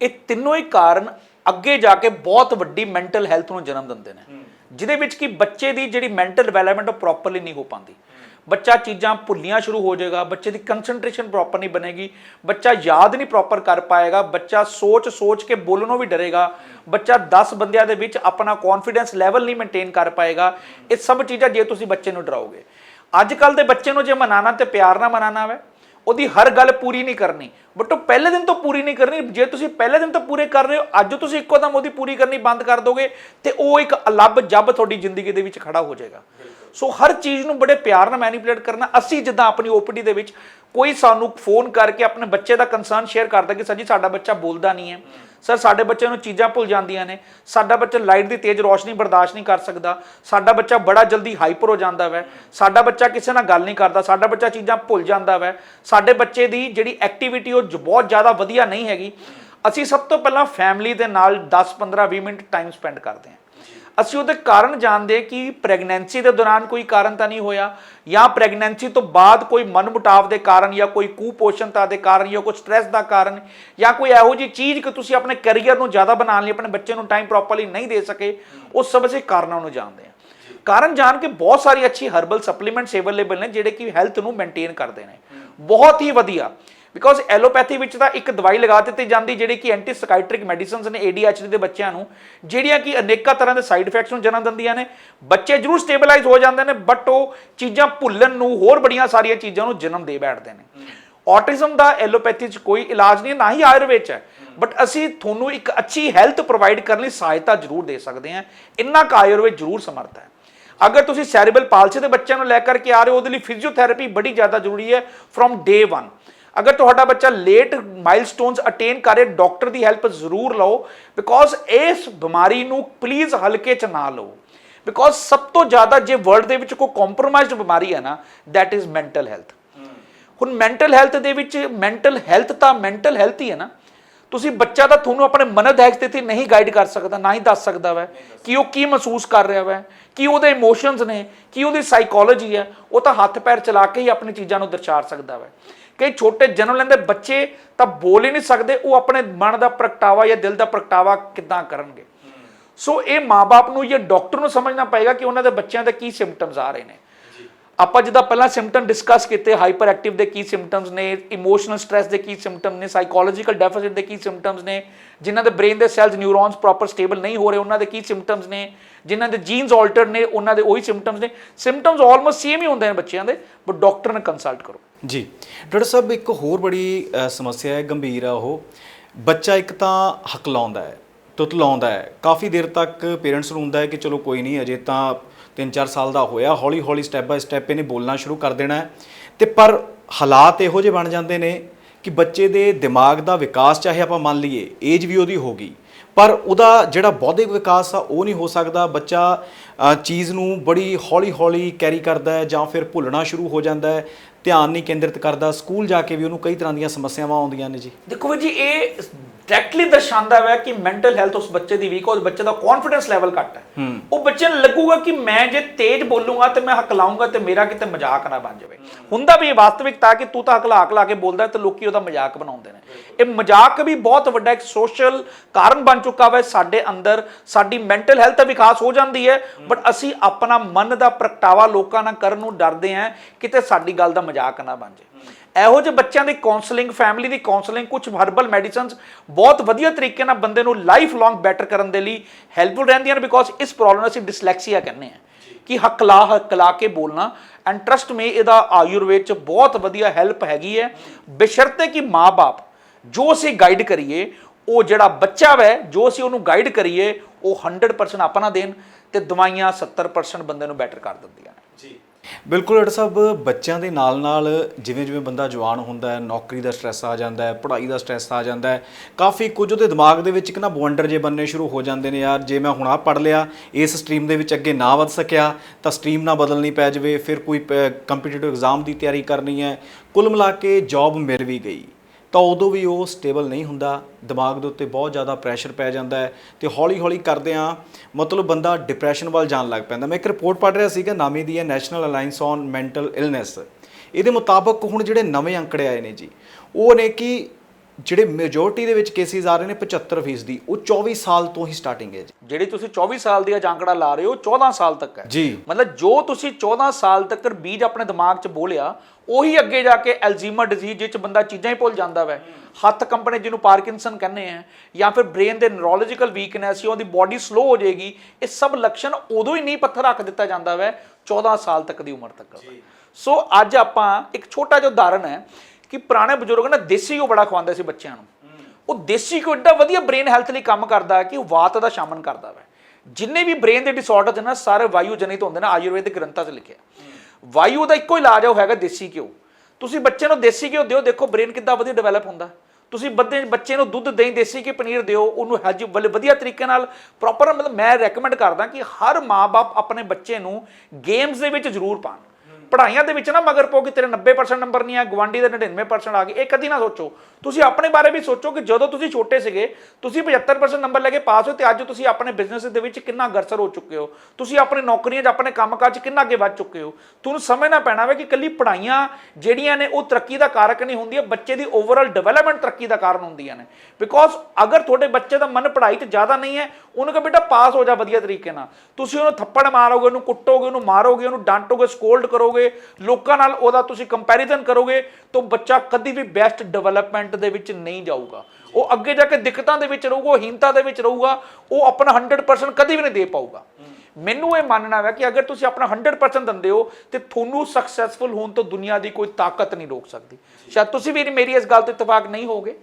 ਇਹ ਤਿੰਨੋਂ ਹੀ ਕਾਰਨ ਅੱਗੇ ਜਾ ਕੇ ਬਹੁਤ ਵੱਡੀ ਮੈਂਟਲ ਹੈਲਥ ਨੂੰ ਜਨਮ ਦਿੰਦੇ ਨੇ। ਜਿਹਦੇ ਵਿੱਚ ਕਿ ਬੱਚੇ ਦੀ ਜਿਹੜੀ ਮੈਂਟਲ ਡਿਵੈਲਪਮੈਂਟ ਉਹ ਪ੍ਰੋਪਰਲੀ ਨਹੀਂ ਹੋ ਪਾਉਂਦੀ। ਬੱਚਾ ਚੀਜ਼ਾਂ ਭੁੱਲੀਆਂ ਸ਼ੁਰੂ ਹੋ ਜਾਏਗਾ ਬੱਚੇ ਦੀ ਕੰਸੈਂਟਰੇਸ਼ਨ ਪ੍ਰੋਪਰ ਨਹੀਂ ਬਣੇਗੀ ਬੱਚਾ ਯਾਦ ਨਹੀਂ ਪ੍ਰੋਪਰ ਕਰ ਪਾਏਗਾ ਬੱਚਾ ਸੋਚ ਸੋਚ ਕੇ ਬੋਲਣੋਂ ਵੀ ਡਰੇਗਾ ਬੱਚਾ 10 ਬੰਦਿਆਂ ਦੇ ਵਿੱਚ ਆਪਣਾ ਕੌਨਫੀਡੈਂਸ ਲੈਵਲ ਨਹੀਂ ਮੇਨਟੇਨ ਕਰ ਪਾਏਗਾ। ਇਹ ਸਭ ਚੀਜ਼ਾਂ ਜੇ ਤੁਸੀਂ ਬੱਚੇ ਨੂੰ ਡਰਾਓਗੇ। ਅੱਜ ਕੱਲ ਦੇ ਬੱਚੇ ਨੂੰ ਜੇ ਮਨਾਣਾ ਤੇ ਪਿਆਰ ਨਾਲ ਮਨਾਣਾ ਹੈ ਉਹਦੀ ਹਰ ਗੱਲ ਪੂਰੀ ਨਹੀਂ ਕਰਨੀ। ਬਟ ਉਹ ਪਹਿਲੇ ਦਿਨ ਤੋਂ ਪੂਰੀ ਨਹੀਂ ਕਰਨੀ। ਜੇ ਤੁਸੀਂ ਪਹਿਲੇ ਦਿਨ ਤੋਂ ਪੂਰੇ ਕਰ ਰਹੇ ਹੋ ਅੱਜ ਤੁਸੀਂ ਇੱਕੋ ਦਮ ਉਹਦੀ ਪੂਰੀ ਕਰਨੀ ਬੰਦ ਕਰ ਦੋਗੇ ਤੇ ਉਹ ਇੱਕ ਅਲੱਬ ਜੱਬ ਤੁਹਾਡੀ ਜ਼ਿੰਦਗੀ ਦੇ ਵਿੱਚ ਖੜਾ ਹੋ ਜਾਏਗਾ। ਸੋ ਹਰ ਚੀਜ਼ ਨੂੰ ਬੜੇ ਪਿਆਰ ਨਾਲ ਮੈਨੀਪੂਲੇਟ ਕਰਨਾ। ਅਸੀਂ ਜਿੱਦਾਂ ਆਪਣੀ ਓਪੀਡੀ ਦੇ ਵਿੱਚ ਕੋਈ ਸਾਨੂੰ ਫੋਨ ਕਰਕੇ ਆਪਣੇ ਬੱਚੇ ਦਾ ਕੰਸਰਨ ਸ਼ੇਅਰ ਕਰਦਾ ਕਿ ਸਰ ਜੀ ਸਾਡਾ ਬੱਚਾ ਬੋਲਦਾ ਨਹੀਂ ਹੈ। ਸਰ, ਸਾਡੇ ਬੱਚੇ ਨੂੰ ਚੀਜ਼ਾਂ ਭੁੱਲ ਜਾਂਦੀਆਂ ਨੇ। ਸਾਡਾ ਬੱਚਾ ਲਾਈਟ ਦੀ ਤੇਜ਼ ਰੋਸ਼ਨੀ ਬਰਦਾਸ਼ਤ ਨਹੀਂ ਕਰ ਸਕਦਾ। ਸਾਡਾ ਬੱਚਾ ਬੜਾ ਜਲਦੀ ਹਾਈਪਰ ਹੋ ਜਾਂਦਾ ਵੈ। ਸਾਡਾ ਬੱਚਾ ਕਿਸੇ ਨਾਲ ਗੱਲ ਨਹੀਂ ਕਰਦਾ। ਸਾਡਾ ਬੱਚਾ ਚੀਜ਼ਾਂ ਭੁੱਲ ਜਾਂਦਾ ਵੈ। ਸਾਡੇ ਬੱਚੇ ਦੀ ਜਿਹੜੀ ਐਕਟੀਵਿਟੀ ਉਹ ਜ- ਬਹੁਤ ਜ਼ਿਆਦਾ ਵਧੀਆ ਨਹੀਂ ਹੈਗੀ। ਅਸੀਂ ਸਭ ਤੋਂ ਪਹਿਲਾਂ ਫੈਮਿਲੀ ਦੇ ਨਾਲ 10 15 20 ਮਿੰਟ ਟਾਈਮ ਸਪੈਂਡ ਕਰਦੇ ਹਾਂ। ਅਸੀਂ ਉਹਦੇ ਕਾਰਨ ਜਾਣਦੇ ਕਿ ਪ੍ਰੈਗਨੈਂਸੀ ਦੇ ਦੌਰਾਨ ਕੋਈ ਕਾਰਨ ਤਾਂ ਨਹੀਂ ਹੋਇਆ ਜਾਂ ਪ੍ਰੈਗਨੈਂਸੀ ਤੋਂ ਬਾਅਦ ਕੋਈ ਮਨਮੁਟਾਵ ਦੇ ਕਾਰਨ ਜਾਂ ਕੋਈ ਕੁਪੋਸ਼ਣਤਾ ਦੇ ਕਾਰਨ ਜਾਂ ਕੋਈ ਸਟ੍ਰੈਸ ਦਾ ਕਾਰਨ ਜਾਂ ਕੋਈ ਇਹੋ ਜਿਹੀ ਚੀਜ਼ ਕਿ ਤੁਸੀਂ ਆਪਣੇ ਕੈਰੀਅਰ ਨੂੰ ਜ਼ਿਆਦਾ ਬਣਾਉਣ ਲਈ, ਆਪਣੇ ਬੱਚੇ ਨੂੰ ਟਾਈਮ ਪ੍ਰੋਪਰਲੀ ਨਹੀਂ ਦੇ ਸਕੇ ਉਹ ਸਭ ਅਸੀਂ ਕਾਰਨਾਂ ਨੂੰ ਜਾਣਦੇ ਹਾਂ। ਕਾਰਨ ਜਾਣ ਕੇ ਬਹੁਤ ਸਾਰੀ ਅੱਛੀ ਹਰਬਲ ਸਪਲੀਮੈਂਟਸ ਅਵੇਲੇਬਲ ਨੇ ਜਿਹੜੇ ਕਿ ਹੈਲਥ ਨੂੰ ਮੇਨਟੇਨ ਕਰਦੇ ਨੇ। ਬਹੁਤ ਹੀ ਵਧੀਆ। ਬਿਕੋਜ਼ ਐਲੋਪੈਥੀ ਵਿੱਚ ਤਾਂ ਇੱਕ ਦਵਾਈ ਲਗਾ ਦਿੱਤੀ ਜਾਂਦੀ ਜਿਹੜੀ ਕਿ ਐਂਟੀ ਸਾਈਕੈਟ੍ਰਿਕ ਮੈਡੀਸਿਨਸ ਨੇ ADHD ਦੇ ਬੱਚਿਆਂ ਨੂੰ ਜਿਹੜੀਆਂ ਕਿ ਅਨੇਕਾਂ ਤਰ੍ਹਾਂ ਦੇ ਸਾਈਡ ਇਫੈਕਟਸ ਨੂੰ ਜਨਮ ਦਿੰਦੀਆਂ ਨੇ। ਬੱਚੇ ਜ਼ਰੂਰ ਸਟੇਬਲਾਈਜ਼ ਹੋ ਜਾਂਦੇ ਨੇ ਬਟ ਉਹ ਚੀਜ਼ਾਂ ਭੁੱਲਣ ਨੂੰ ਹੋਰ ਬੜੀਆਂ ਸਾਰੀਆਂ ਚੀਜ਼ਾਂ ਨੂੰ ਜਨਮ ਦੇ ਬੈਠਦੇ ਨੇ। ਆਟਿਜ਼ਮ ਦਾ ਐਲੋਪੈਥੀ 'ਚ ਕੋਈ ਇਲਾਜ ਨਹੀਂ ਨਾ ਹੀ ਆਯੁਰਵੇਦ 'ਚ ਹੈ। ਬਟ ਅਸੀਂ ਤੁਹਾਨੂੰ ਇੱਕ ਅੱਛੀ ਹੈਲਥ ਪ੍ਰੋਵਾਈਡ ਕਰਨ ਲਈ ਸਹਾਇਤਾ ਜ਼ਰੂਰ ਦੇ ਸਕਦੇ ਹਾਂ। ਇੰਨਾ ਕੁ ਆਯੁਰਵੇਦ ਜ਼ਰੂਰ ਸਮਰਥ ਹੈ। ਅਗਰ ਤੁਸੀਂ ਸੈਰੀਬਲ ਪਾਲਸੀ ਦੇ ਬੱਚਿਆਂ ਨੂੰ ਲੈ ਕਰਕੇ ਆ ਰਹੇ ਹੋ ਉਹਦੇ ਲਈ ਫਿਜ਼ੀਓਥੈਰੇਪੀ ਬੜੀ ਜ਼ਿਆਦਾ ਜ਼ਰੂਰੀ ਹੈ ਫਰੋਮ ਡੇ 1 ਅਗਰ ਤੁਹਾਡਾ ਬੱਚਾ ਲੇਟ ਮਾਈਲਸਟੋਨਸ ਅਟੇਨ ਕਰੇ ਡਾਕਟਰ ਦੀ ਹੈਲਪ ਜ਼ਰੂਰ ਲਓ ਬਿਕੋਜ਼ ਇਸ ਬਿਮਾਰੀ ਨੂੰ ਪਲੀਜ਼ ਹਲਕੇ 'ਚ ਨਾ ਲਓ। ਬਿਕੋਜ਼ ਸਭ ਤੋਂ ਜ਼ਿਆਦਾ ਜੇ ਵਰਲਡ ਦੇ ਵਿੱਚ ਕੋਈ ਕੰਪਰੋਮਾਈਜ਼ਡ ਬਿਮਾਰੀ ਹੈ ਨਾ, that ਇਜ਼ ਮੈਂਟਲ ਹੈਲਥ ਹੁਣ ਮੈਂਟਲ ਹੈਲਥ ਦੇ ਵਿੱਚ ਮੈਂਟਲ ਹੈਲਥ ਤਾਂ ਮੈਂਟਲ ਹੈਲਥ ਹੀ ਹੈ ਨਾ। ਤੁਸੀਂ ਬੱਚਾ ਤਾਂ ਤੁਹਾਨੂੰ ਆਪਣੇ ਮਨਦ ਹੈ ਸਥਿਤੀ ਨਹੀਂ ਗਾਈਡ ਕਰ ਸਕਦਾ, ਨਾ ਹੀ ਦੱਸ ਸਕਦਾ ਵੈ, ਕਿ ਉਹ ਕੀ ਮਹਿਸੂਸ ਕਰ ਰਿਹਾ ਵੈ, ਕੀ ਉਹਦੇ ਇਮੋਸ਼ਨਸ ਨੇ, ਕੀ ਉਹਦੀ ਸਾਈਕੋਲੋਜੀ ਹੈ, ਉਹ ਤਾਂ ਹੱਥ ਪੈਰ ਚਲਾ ਕੇ ਹੀ ਆਪਣੀ ਚੀਜ਼ਾਂ ਨੂੰ ਦਰਸਾ ਸਕਦਾ ਵੈ। ਕਈ ਛੋਟੇ ਜਨਮ ਲੈਂਦੇ ਬੱਚੇ ਤਾਂ ਬੋਲ ਹੀ ਨਹੀਂ ਸਕਦੇ ਉਹ ਆਪਣੇ ਮਨ ਦਾ ਪ੍ਰਗਟਾਵਾ ਜਾਂ ਦਿਲ ਦਾ ਪ੍ਰਗਟਾਵਾ ਕਿੱਦਾਂ ਕਰਨਗੇ? ਸੋ ਇਹ ਮਾਪੇ ਨੂੰ ਜਾਂ ਡਾਕਟਰ ਨੂੰ ਸਮਝਣਾ ਪਏਗਾ ਕਿ ਉਹਨਾਂ ਦੇ ਬੱਚਿਆਂ ਦੇ ਕੀ ਸਿੰਪਟਮਸ ਆ ਰਹੇ ਨੇ। ਆਪਾਂ ਜਿੱਦਾਂ ਪਹਿਲਾਂ ਸਿੰਪਟਮ ਡਿਸਕਸ ਕੀਤੇ ਹਾਈਪਰ ਐਕਟਿਵ ਦੇ ਕੀ ਸਿੰਪਟਮਸ ਨੇ ਇਮੋਸ਼ਨਲ ਸਟ੍ਰੈਸ ਦੇ ਕੀ ਸਿੰਪਟਮ ਨੇ ਸਾਈਕੋਲੋਜੀਕਲ ਡੈਫਿਸਿਟ ਦੇ ਕੀ ਸਿੰਪਟਮਸ ਨੇ ਜਿਨ੍ਹਾਂ ਦੇ ਬ੍ਰੇਨ ਦੇ ਸੈਲਸ ਨਿਊਰੋਨਸ ਪ੍ਰੋਪਰ ਸਟੇਬਲ ਨਹੀਂ ਹੋ ਰਹੇ ਉਹਨਾਂ ਦੇ ਕੀ ਸਿੰਪਟਮਸ ਨੇ ਜਿਨ੍ਹਾਂ ਦੇ ਜੀਨਸ ਆਲਟਰ ਨੇ ਉਹਨਾਂ ਦੇ ਉਹੀ ਸਿੰਪਟਮਸ ਨੇ। ਸਿੰਪਟਮਸ ਆਲਮੋਸਟ ਸੇਮ ਹੀ ਹੁੰਦੇ ਨੇ ਬੱਚਿਆਂ ਦੇ ਬਟ ਡਾਕਟਰ ਨਾਲ ਕੰਸਲਟ ਕਰੋ। ਜੀ। ਡਾਕਟਰ ਸਾਹਿਬ ਇੱਕ ਹੋਰ ਬੜੀ ਅ, ਸਮੱਸਿਆ ਹੈ ਗੰਭੀਰ ਆ ਉਹ। ਬੱਚਾ ਇੱਕ ਤਾਂ ਹਕਲਾਉਂਦਾ ਹੈ ਤੁਤਲਾਉਂਦਾ ਹੈ। ਕਾਫੀ ਦੇਰ ਤੱਕ ਪੇਰੈਂਟਸ ਨੂੰ ਹੁੰਦਾ ਹੈ ਕਿ ਚਲੋ ਕੋਈ ਨਹੀਂ ਅਜੇ ਤਾਂ 3-4 ਸਾਲ ਦਾ ਹੋਇਆ ਹੌਲੀ ਹੌਲੀ ਸਟੈਪ ਬਾਏ ਸਟੈਪ ਇਹਨੇ ਬੋਲਣਾ ਸ਼ੁਰੂ ਕਰ ਦੇਣਾ ਹੈ। ਤੇ ਪਰ ਹਾਲਾਤ ਇਹੋ ਜਿਹੇ ਬਣ ਜਾਂਦੇ ਨੇ ਕਿ ਬੱਚੇ ਦੇ ਦਿਮਾਗ ਦਾ ਵਿਕਾਸ ਚਾਹੇ ਆਪਾਂ ਮੰਨ ਲਈਏ ਏਜ ਵੀ ਉਹਦੀ ਹੋ ਗਈ ਪਰ ਉਹਦਾ ਜਿਹੜਾ ਬੌਧਿਕ ਵਿਕਾਸ ਆ ਉਹ ਨਹੀਂ ਹੋ ਸਕਦਾ। ਬੱਚਾ ਅ, ਚੀਜ਼ ਨੂੰ ਬੜੀ ਹੌਲੀ ਹੌਲੀ ਕੈਰੀ ਕਰਦਾ ਹੈ ਜਾਂ ਫਿਰ ਭੁੱਲਣਾ ਸ਼ੁਰੂ ਹੋ ਜਾਂਦਾ ਹੈ। ਧਿਆਨ ਨਹੀਂ ਕੇਂਦਰਿਤ ਕਰਦਾ, ਸਕੂਲ ਜਾ ਕੇ ਵੀ ਉਹਨੂੰ ਕਈ ਤਰ੍ਹਾਂ ਦੀਆਂ ਸਮੱਸਿਆਵਾਂ ਆਉਂਦੀਆਂ ਨੇ ਜੀ। ਦੇਖੋ ਵੀਰ ਜੀ, ਇਹ ਡਾਇਰੈਕਟਲੀ ਦਰਸਾਉਂਦਾ ਹੈ ਕਿ ਮੈਂਟਲ ਹੈਲਥ ਉਸ ਬੱਚੇ ਦੀ ਵੀਕ ਉਸ ਬੱਚੇ ਦਾ ਕੌਨਫੀਡੈਂਸ ਲੈਵਲ ਘੱਟ ਹੈ। ਉਹ ਬੱਚੇ ਨੂੰ ਲੱਗੂਗਾ ਕਿ ਮੈਂ ਜੇ ਤੇਜ਼ ਬੋਲੂੰਗਾ ਤੇ ਮੈਂ ਹਕਲਾਉਂਗਾ ਤੇ ਮੇਰਾ ਕਿਤੇ ਮਜ਼ਾਕ ਨਾ ਬਣ ਜਾਵੇ। ਹੁੰਦਾ ਵੀ ਇਹ ਵਾਸਤਵਿਕਤਾ ਕਿ ਤੂੰ ਤਾਂ ਹਕਲਾ ਹਕਲਾ ਕੇ ਬੋਲਦਾ ਤੇ ਲੋਕੀ ਉਹਦਾ ਮਜ਼ਾਕ ਬਣਾਉਂਦੇ ਨੇ। ਇਹ ਮਜ਼ਾਕ ਵੀ ਬਹੁਤ ਵੱਡਾ ਇੱਕ ਸੋਸ਼ਲ ਕਾਰਨ ਬਣ ਚੁੱਕਾ ਹੈ ਸਾਡੇ ਅੰਦਰ ਸਾਡੀ ਮੈਂਟਲ ਹੈਲਥ ਦਾ ਵਿਕਾਸ ਹੋ ਜਾਂਦੀ ਹੈ। ਬਟ ਅਸੀਂ ਆਪਣਾ ਮਨ ਦਾ ਪ੍ਰਗਟਾਵਾ ਲੋਕਾਂ ਨਾਲ ਕਰਨ ਨੂੰ ਡਰਦੇ ਹਾਂ ਕਿਤੇ ਸਾਡੀ ਗੱਲ ਦਾ ਮਜ਼ਾਕ ਨਾ ਬਣ ਜਾਏ। ਇਹੋ ਜਿਹੇ ਬੱਚਿਆਂ ਦੀ ਕਾਉਂਸਲਿੰਗ ਫੈਮਿਲੀ ਦੀ ਕਾਉਂਸਲਿੰਗ ਕੁਝ ਹਰਬਲ ਮੈਡੀਸਿਨਸ ਬਹੁਤ ਵਧੀਆ ਤਰੀਕੇ ਨਾਲ ਬੰਦੇ ਨੂੰ ਲਾਈਫ ਲੌਂਗ ਬੈਟਰ ਕਰਨ ਦੇ ਲਈ ਹੈਲਪਫੁਲ ਰਹਿੰਦੀਆਂ ਨੇ ਬਿਕੋਜ਼ ਇਸ ਪ੍ਰੋਬਲਮ ਨੂੰ ਅਸੀਂ ਡਿਸਲੈਕਸੀਆ ਕਹਿੰਦੇ ਆ ਕਿ ਹਕਲਾ ਹਕਲਾ ਕੇ ਬੋਲਣਾ ਐਂਡ ਟਰਸਟ ਮੇ ਇਹਦਾ ਆਯੁਰਵੇਦ ਚ ਬਹੁਤ ਵਧੀਆ ਹੈਲਪ ਹੈਗੀ ਹੈ। ਬੇਸ਼ਰਤੇ ਕਿ ਮਾਪੇ ਜੋ ਅਸੀਂ ਗਾਈਡ ਕਰੀਏ, ਉਹ ਜਿਹੜਾ ਬੱਚਾ ਵੈ, ਜੋ ਅਸੀਂ ਉਹਨੂੰ ਗਾਈਡ ਕਰੀਏ, ਉਹ 100% ਆਪਣਾ ਦੇਣ ਤੇ ਦਵਾਈਆਂ 70% ਬੰਦੇ ਨੂੰ ਬੈਟਰ ਕਰ ਦਿੰਦੀਆਂ ਬਿਲਕੁਲ ਡਾਕਟਰ ਸਾਹਿਬ, ਬੱਚਿਆਂ ਦੇ ਨਾਲ ਨਾਲ ਜਿਵੇਂ ਜਿਵੇਂ ਬੰਦਾ ਜਵਾਨ ਹੁੰਦਾ ਹੈ, ਨੌਕਰੀ ਦਾ ਸਟ੍ਰੈਸ ਆ ਜਾਂਦਾ ਹੈ, ਪੜ੍ਹਾਈ ਦਾ ਸਟ੍ਰੈਸ ਆ ਜਾਂਦਾ ਹੈ, ਕਾਫੀ ਕੁਝ ਉਹਦੇ ਦਿਮਾਗ ਦੇ ਵਿੱਚ ਇੱਕ ਨਾ ਬਵੰਡਰ ਜੇ ਬੰਨੇ ਸ਼ੁਰੂ ਹੋ ਜਾਂਦੇ ਨੇ ਯਾਰ। ਜੇ ਮੈਂ ਹੁਣ ਆ ਪੜ੍ਹ ਲਿਆ, ਇਸ ਸਟਰੀਮ ਦੇ ਵਿੱਚ ਅੱਗੇ ਨਾ ਵੱਧ ਸਕਿਆ, ਤਾਂ ਸਟਰੀਮ ਨਾ ਬਦਲਣੀ ਪੈ ਜਾਵੇ, ਫਿਰ ਕੋਈ ਕੰਪੀਟੀਟਿਵ ਐਗਜ਼ਾਮ ਦੀ ਤਿਆਰੀ ਕਰਨੀ ਹੈ, ਕੁੱਲ ਮਿਲਾ ਕੇ ਜੌਬ ਮਿਲ ਵੀ ਗਈ। ਤਾਂ ਉਦੋਂ ਵੀ ਉਹ ਸਟੇਬਲ ਨਹੀਂ ਹੁੰਦਾ, ਦਿਮਾਗ ਦੇ ਉੱਤੇ ਬਹੁਤ ਜ਼ਿਆਦਾ ਪ੍ਰੈਸ਼ਰ ਪੈ ਜਾਂਦਾ ਹੈ ਤੇ ਹੌਲੀ ਹੌਲੀ ਕਰਦਿਆਂ ਮਤਲਬ ਬੰਦਾ ਡਿਪਰੈਸ਼ਨ ਵੱਲ ਜਾਣ ਲੱਗ ਪੈਂਦਾ। ਮੈਂ ਇੱਕ ਰਿਪੋਰਟ ਪੜ੍ਹ ਰਿਹਾ ਸੀਗਾ, ਨਾਮੀ ਦੀ ਹੈ national alliance on mental illness ਇਹਦੇ ਮੁਤਾਬਕ ਹੁਣ ਜਿਹੜੇ ਨਵੇਂ ਅੰਕੜੇ ਆਏ ਨੇ ਜੀ, ਉਹ ਨੇ ਕਿ ਜਿਹੜੇ ਮੈਜੋਰਟੀ ਦੇ ਵਿੱਚ ਕੇਸਿਸ ਆ ਰਹੇ ਨੇ 75% ਦੀ ਉਹ 24 ਸਾਲ ਤੋਂ ਹੀ ਸਟਾਰਟਿੰਗ ਹੈ ਜੀ। ਜਿਹੜੀ ਤੁਸੀਂ 24 ਸਾਲ ਦੀ ਜਾਂਕੜਾ ਲਾ ਰਹੇ ਹੋ 14 ਸਾਲ ਤੱਕ ਹੈ। ਜੀ। ਮਤਲਬ ਜੋ ਤੁਸੀਂ 14 ਸਾਲ ਤੱਕ ਬੀਜ ਆਪਣੇ ਦਿਮਾਗ 'ਚ ਬੋਲਿਆ ਉਹੀ ਅੱਗੇ ਜਾ ਕੇ ਐਲਜ਼ੀਮਰ ਡਿਜ਼ੀਜ਼ ਜਿਹ 'ਚ ਬੰਦਾ ਚੀਜ਼ਾਂ ਹੀ ਭੁੱਲ ਜਾਂਦਾ ਵੈ। ਹੱਥ ਕੰਪਨੇ ਜਿਹਨੂੰ ਪਾਰਕਿੰਸਨ ਕਹਿੰਦੇ ਆ ਜਾਂ ਫਿਰ ਬ੍ਰੇਨ ਦੇ ਨਿਊਰੋਲੋਜੀਕਲ ਵੀਕਨੈਸ ਜਾਂ ਉਹਦੀ ਬਾਡੀ ਸਲੋ ਹੋ ਜਾਏਗੀ ਇਹ ਸਭ ਲੱਛਣ ਉਦੋਂ ਹੀ ਨਹੀਂ ਪੱਥਰ ਰੱਖ ਦਿੱਤਾ ਜਾਂਦਾ ਵੈ 14 ਸਾਲ ਤੱਕ ਦੀ ਉਮਰ ਤੱਕ। ਸੋ ਅੱਜ ਆਪਾਂ ਇੱਕ ਛੋਟਾ ਜਿਹਾ ਉਦਾਹਰਨ ਹੈ ਕਿ ਪੁਰਾਣੇ ਬਜ਼ੁਰਗ ਨਾ ਦੇਸੀ ਘਿਓ ਬੜਾ ਖਵਾਉਂਦੇ ਸੀ ਬੱਚਿਆਂ ਨੂੰ। ਉਹ ਦੇਸੀ ਘਿਓ ਏਡਾ ਵਧੀਆ ਬ੍ਰੇਨ ਹੈਲਥ ਲਈ ਕੰਮ ਕਰਦਾ ਹੈ ਕਿ ਉਹ ਵਾਤ ਦਾ ਸ਼ਾਮਨ ਕਰਦਾ ਵੈ। ਜਿੰਨੇ ਵੀ ਬ੍ਰੇਨ ਦੇ ਡਿਸਆਰਡਰ ਨੇ ਸਾਰੇ ਵਾਯੂ ਜਨਿਤ ਹੁੰਦੇ ਨੇ, ਆਯੁਰਵੈਦਿਕ ਗ੍ਰੰਥਾਂ 'ਚ ਲਿਖਿਆ। ਵਾਯੂ ਦਾ ਇੱਕੋ ਇਲਾਜ ਹੈ ਉਹ ਹੈਗਾ ਦੇਸੀ ਘਿਓ। ਤੁਸੀਂ ਬੱਚੇ ਨੂੰ ਦੇਸੀ ਘਿਓ ਦਿਓ, ਦੇਖੋ ਬ੍ਰੇਨ ਕਿੱਦਾਂ ਵਧੀਆ ਡਿਵੈਲਪ ਹੁੰਦਾ। ਤੁਸੀਂ ਬੱਦੇ, ਬੱਚੇ ਨੂੰ ਦੁੱਧ, ਦਹੀਂ, ਦੇਸੀ ਘੀ ਪਨੀਰ ਦਿਓ, ਉਹਨੂੰ ਹਜ ਵਲ- ਵਧੀਆ ਤਰੀਕੇ ਨਾਲ ਪ੍ਰੋਪਰ ਮਤਲਬ ਮੈਂ ਰეკਮੈਂਡ ਕਰਦਾ ਕਿ ਹਰ ਮਾਪੇ ਆਪਣੇ ਬੱਚੇ ਨੂੰ ਗੇਮਸ ਦੇ ਵਿੱਚ ਜ਼ਰੂਰ ਪਾਣ। ਪੜ੍ਹਾਈਆਂ ਦੇ ਵਿੱਚ ਨਾ ਮਗਰ ਪੋ ਕਿ ਤੇਰੇ 90% ਨੰਬਰ ਨਹੀਂ ਆ ਗਵਾਂਡੀ ਦੇ 99% ਆ ਗਏ। ਇਹ ਕਦੀ ਨਾ ਸੋਚੋ। ਤੁਸੀਂ ਆਪਣੇ ਬਾਰੇ ਵੀ ਸੋਚੋ ਕਿ ਜਦੋਂ ਤੁਸੀਂ ਛੋਟੇ ਸੀਗੇ, ਤੁਸੀਂ 75% ਨੰਬਰ ਲੈ ਕੇ ਪਾਸ ਹੋਏ ਤੇ ਅੱਜ ਤੁਸੀਂ ਆਪਣੇ ਬਿਜ਼ਨਸ ਦੇ ਵਿੱਚ ਕਿੰਨਾ ਅਗਰਸਰ ਹੋ ਚੁੱਕੇ ਹੋ। ਤੁਸੀਂ ਆਪਣੇ ਨੌਕਰੀਆਂ 'ਚ, ਆਪਣੇ ਕੰਮਕਾਜ 'ਚ ਕਿੰਨਾ ਅੱਗੇ ਵੱਧ ਚੁੱਕੇ ਹੋ। ਤੁਹਾਨੂੰ ਸਮਝਣਾ ਪੈਣਾ ਵੇ ਕਿ ਕੱਲੀ ਪੜ੍ਹਾਈਆਂ ਜਿਹੜੀਆਂ ਨੇ ਉਹ ਤਰੱਕੀ ਦਾ ਕਾਰਕ ਨਹੀਂ ਹੁੰਦੀਆਂ, ਬੱਚੇ ਦੀ ਓਵਰਆਲ ਡਿਵੈਲਪਮੈਂਟ ਤਰੱਕੀ ਦਾ ਕਾਰਨ ਹੁੰਦੀਆਂ ਨੇ। ਬਿਕੋਜ਼ ਅਗਰ ਤੁਹਾਡੇ ਬੱਚੇ ਦਾ ਮਨ ਪੜ੍ਹਾਈ 'ਚ ਜ਼ਿਆਦਾ ਨਹੀਂ ਹੈ, ਉਹਨੂੰ ਕਹੋ, ਬੇਟਾ, ਪਾਸ ਹੋ ਜਾ ਵਧੀਆ ਤਰੀਕੇ ਨਾਲ। ਤੁਸੀਂ ਉਹਨੂੰ ਥੱਪੜ ਮਾਰੋਗੇ, ਉਹਨੂੰ ਕੁੱਟੋਗੇ, ਉਹਨੂੰ ਮਾਰੋਗੇ, ਉਹਨੂੰ ਡਾਂਟੋਗੇ ਸਕੋਲਡ ਕਰੋਗੇ ਲੋਕਾਂ ਨਾਲ ਉਹਦਾ ਤੁਸੀਂ ਕੰਪੈਰੀਜ਼ਨ ਕਰੋਗੇ, ਤਾਂ ਬੱਚਾ ਕਦੀ ਵੀ ਬੈਸਟ ਡਿਵੈਲਪਮੈਂਟ ਦੇ ਵਿੱਚ ਨਹੀਂ ਜਾਊਗਾ। ਉਹ ਅੱਗੇ ਜਾ ਕੇ ਦਿੱਕਤਾਂ ਦੇ ਵਿੱਚ ਰਹੂਗਾ, ਉਹ ਦੇ ਵਿੱਚ ਰਹੂਗਾ, ਉਹ ਆਪਣਾ 100% ਕਦੀ ਵੀ ਨਹੀਂ ਦੇ ਪਾਊਗਾ। ਮੈਨੂੰ ਇਹ ਮੰਨਣਾ ਹੈ ਕਿ ਅਗਰ ਤੁਸੀਂ ਆਪਣਾ 100% ਦਿੰਦੇ ਹੋ, ਤੇ ਤੁਹਾਨੂੰ ਸਕਸੈਸਫੁਲ ਹੋਣ ਤੋਂ ਦੁਨੀਆ ਦੀ ਕੋਈ ਤਾਕਤ ਨਹੀਂ ਰੋਕ ਸਕਦੀ। ਸ਼ਾਇਦ ਤੁਸੀਂ ਵੀ ਮੇਰੀ ਇਸ ਗੱਲ ਤੇ ਇਤਫਾਕ ਨਹੀਂ ਹੋਗੇ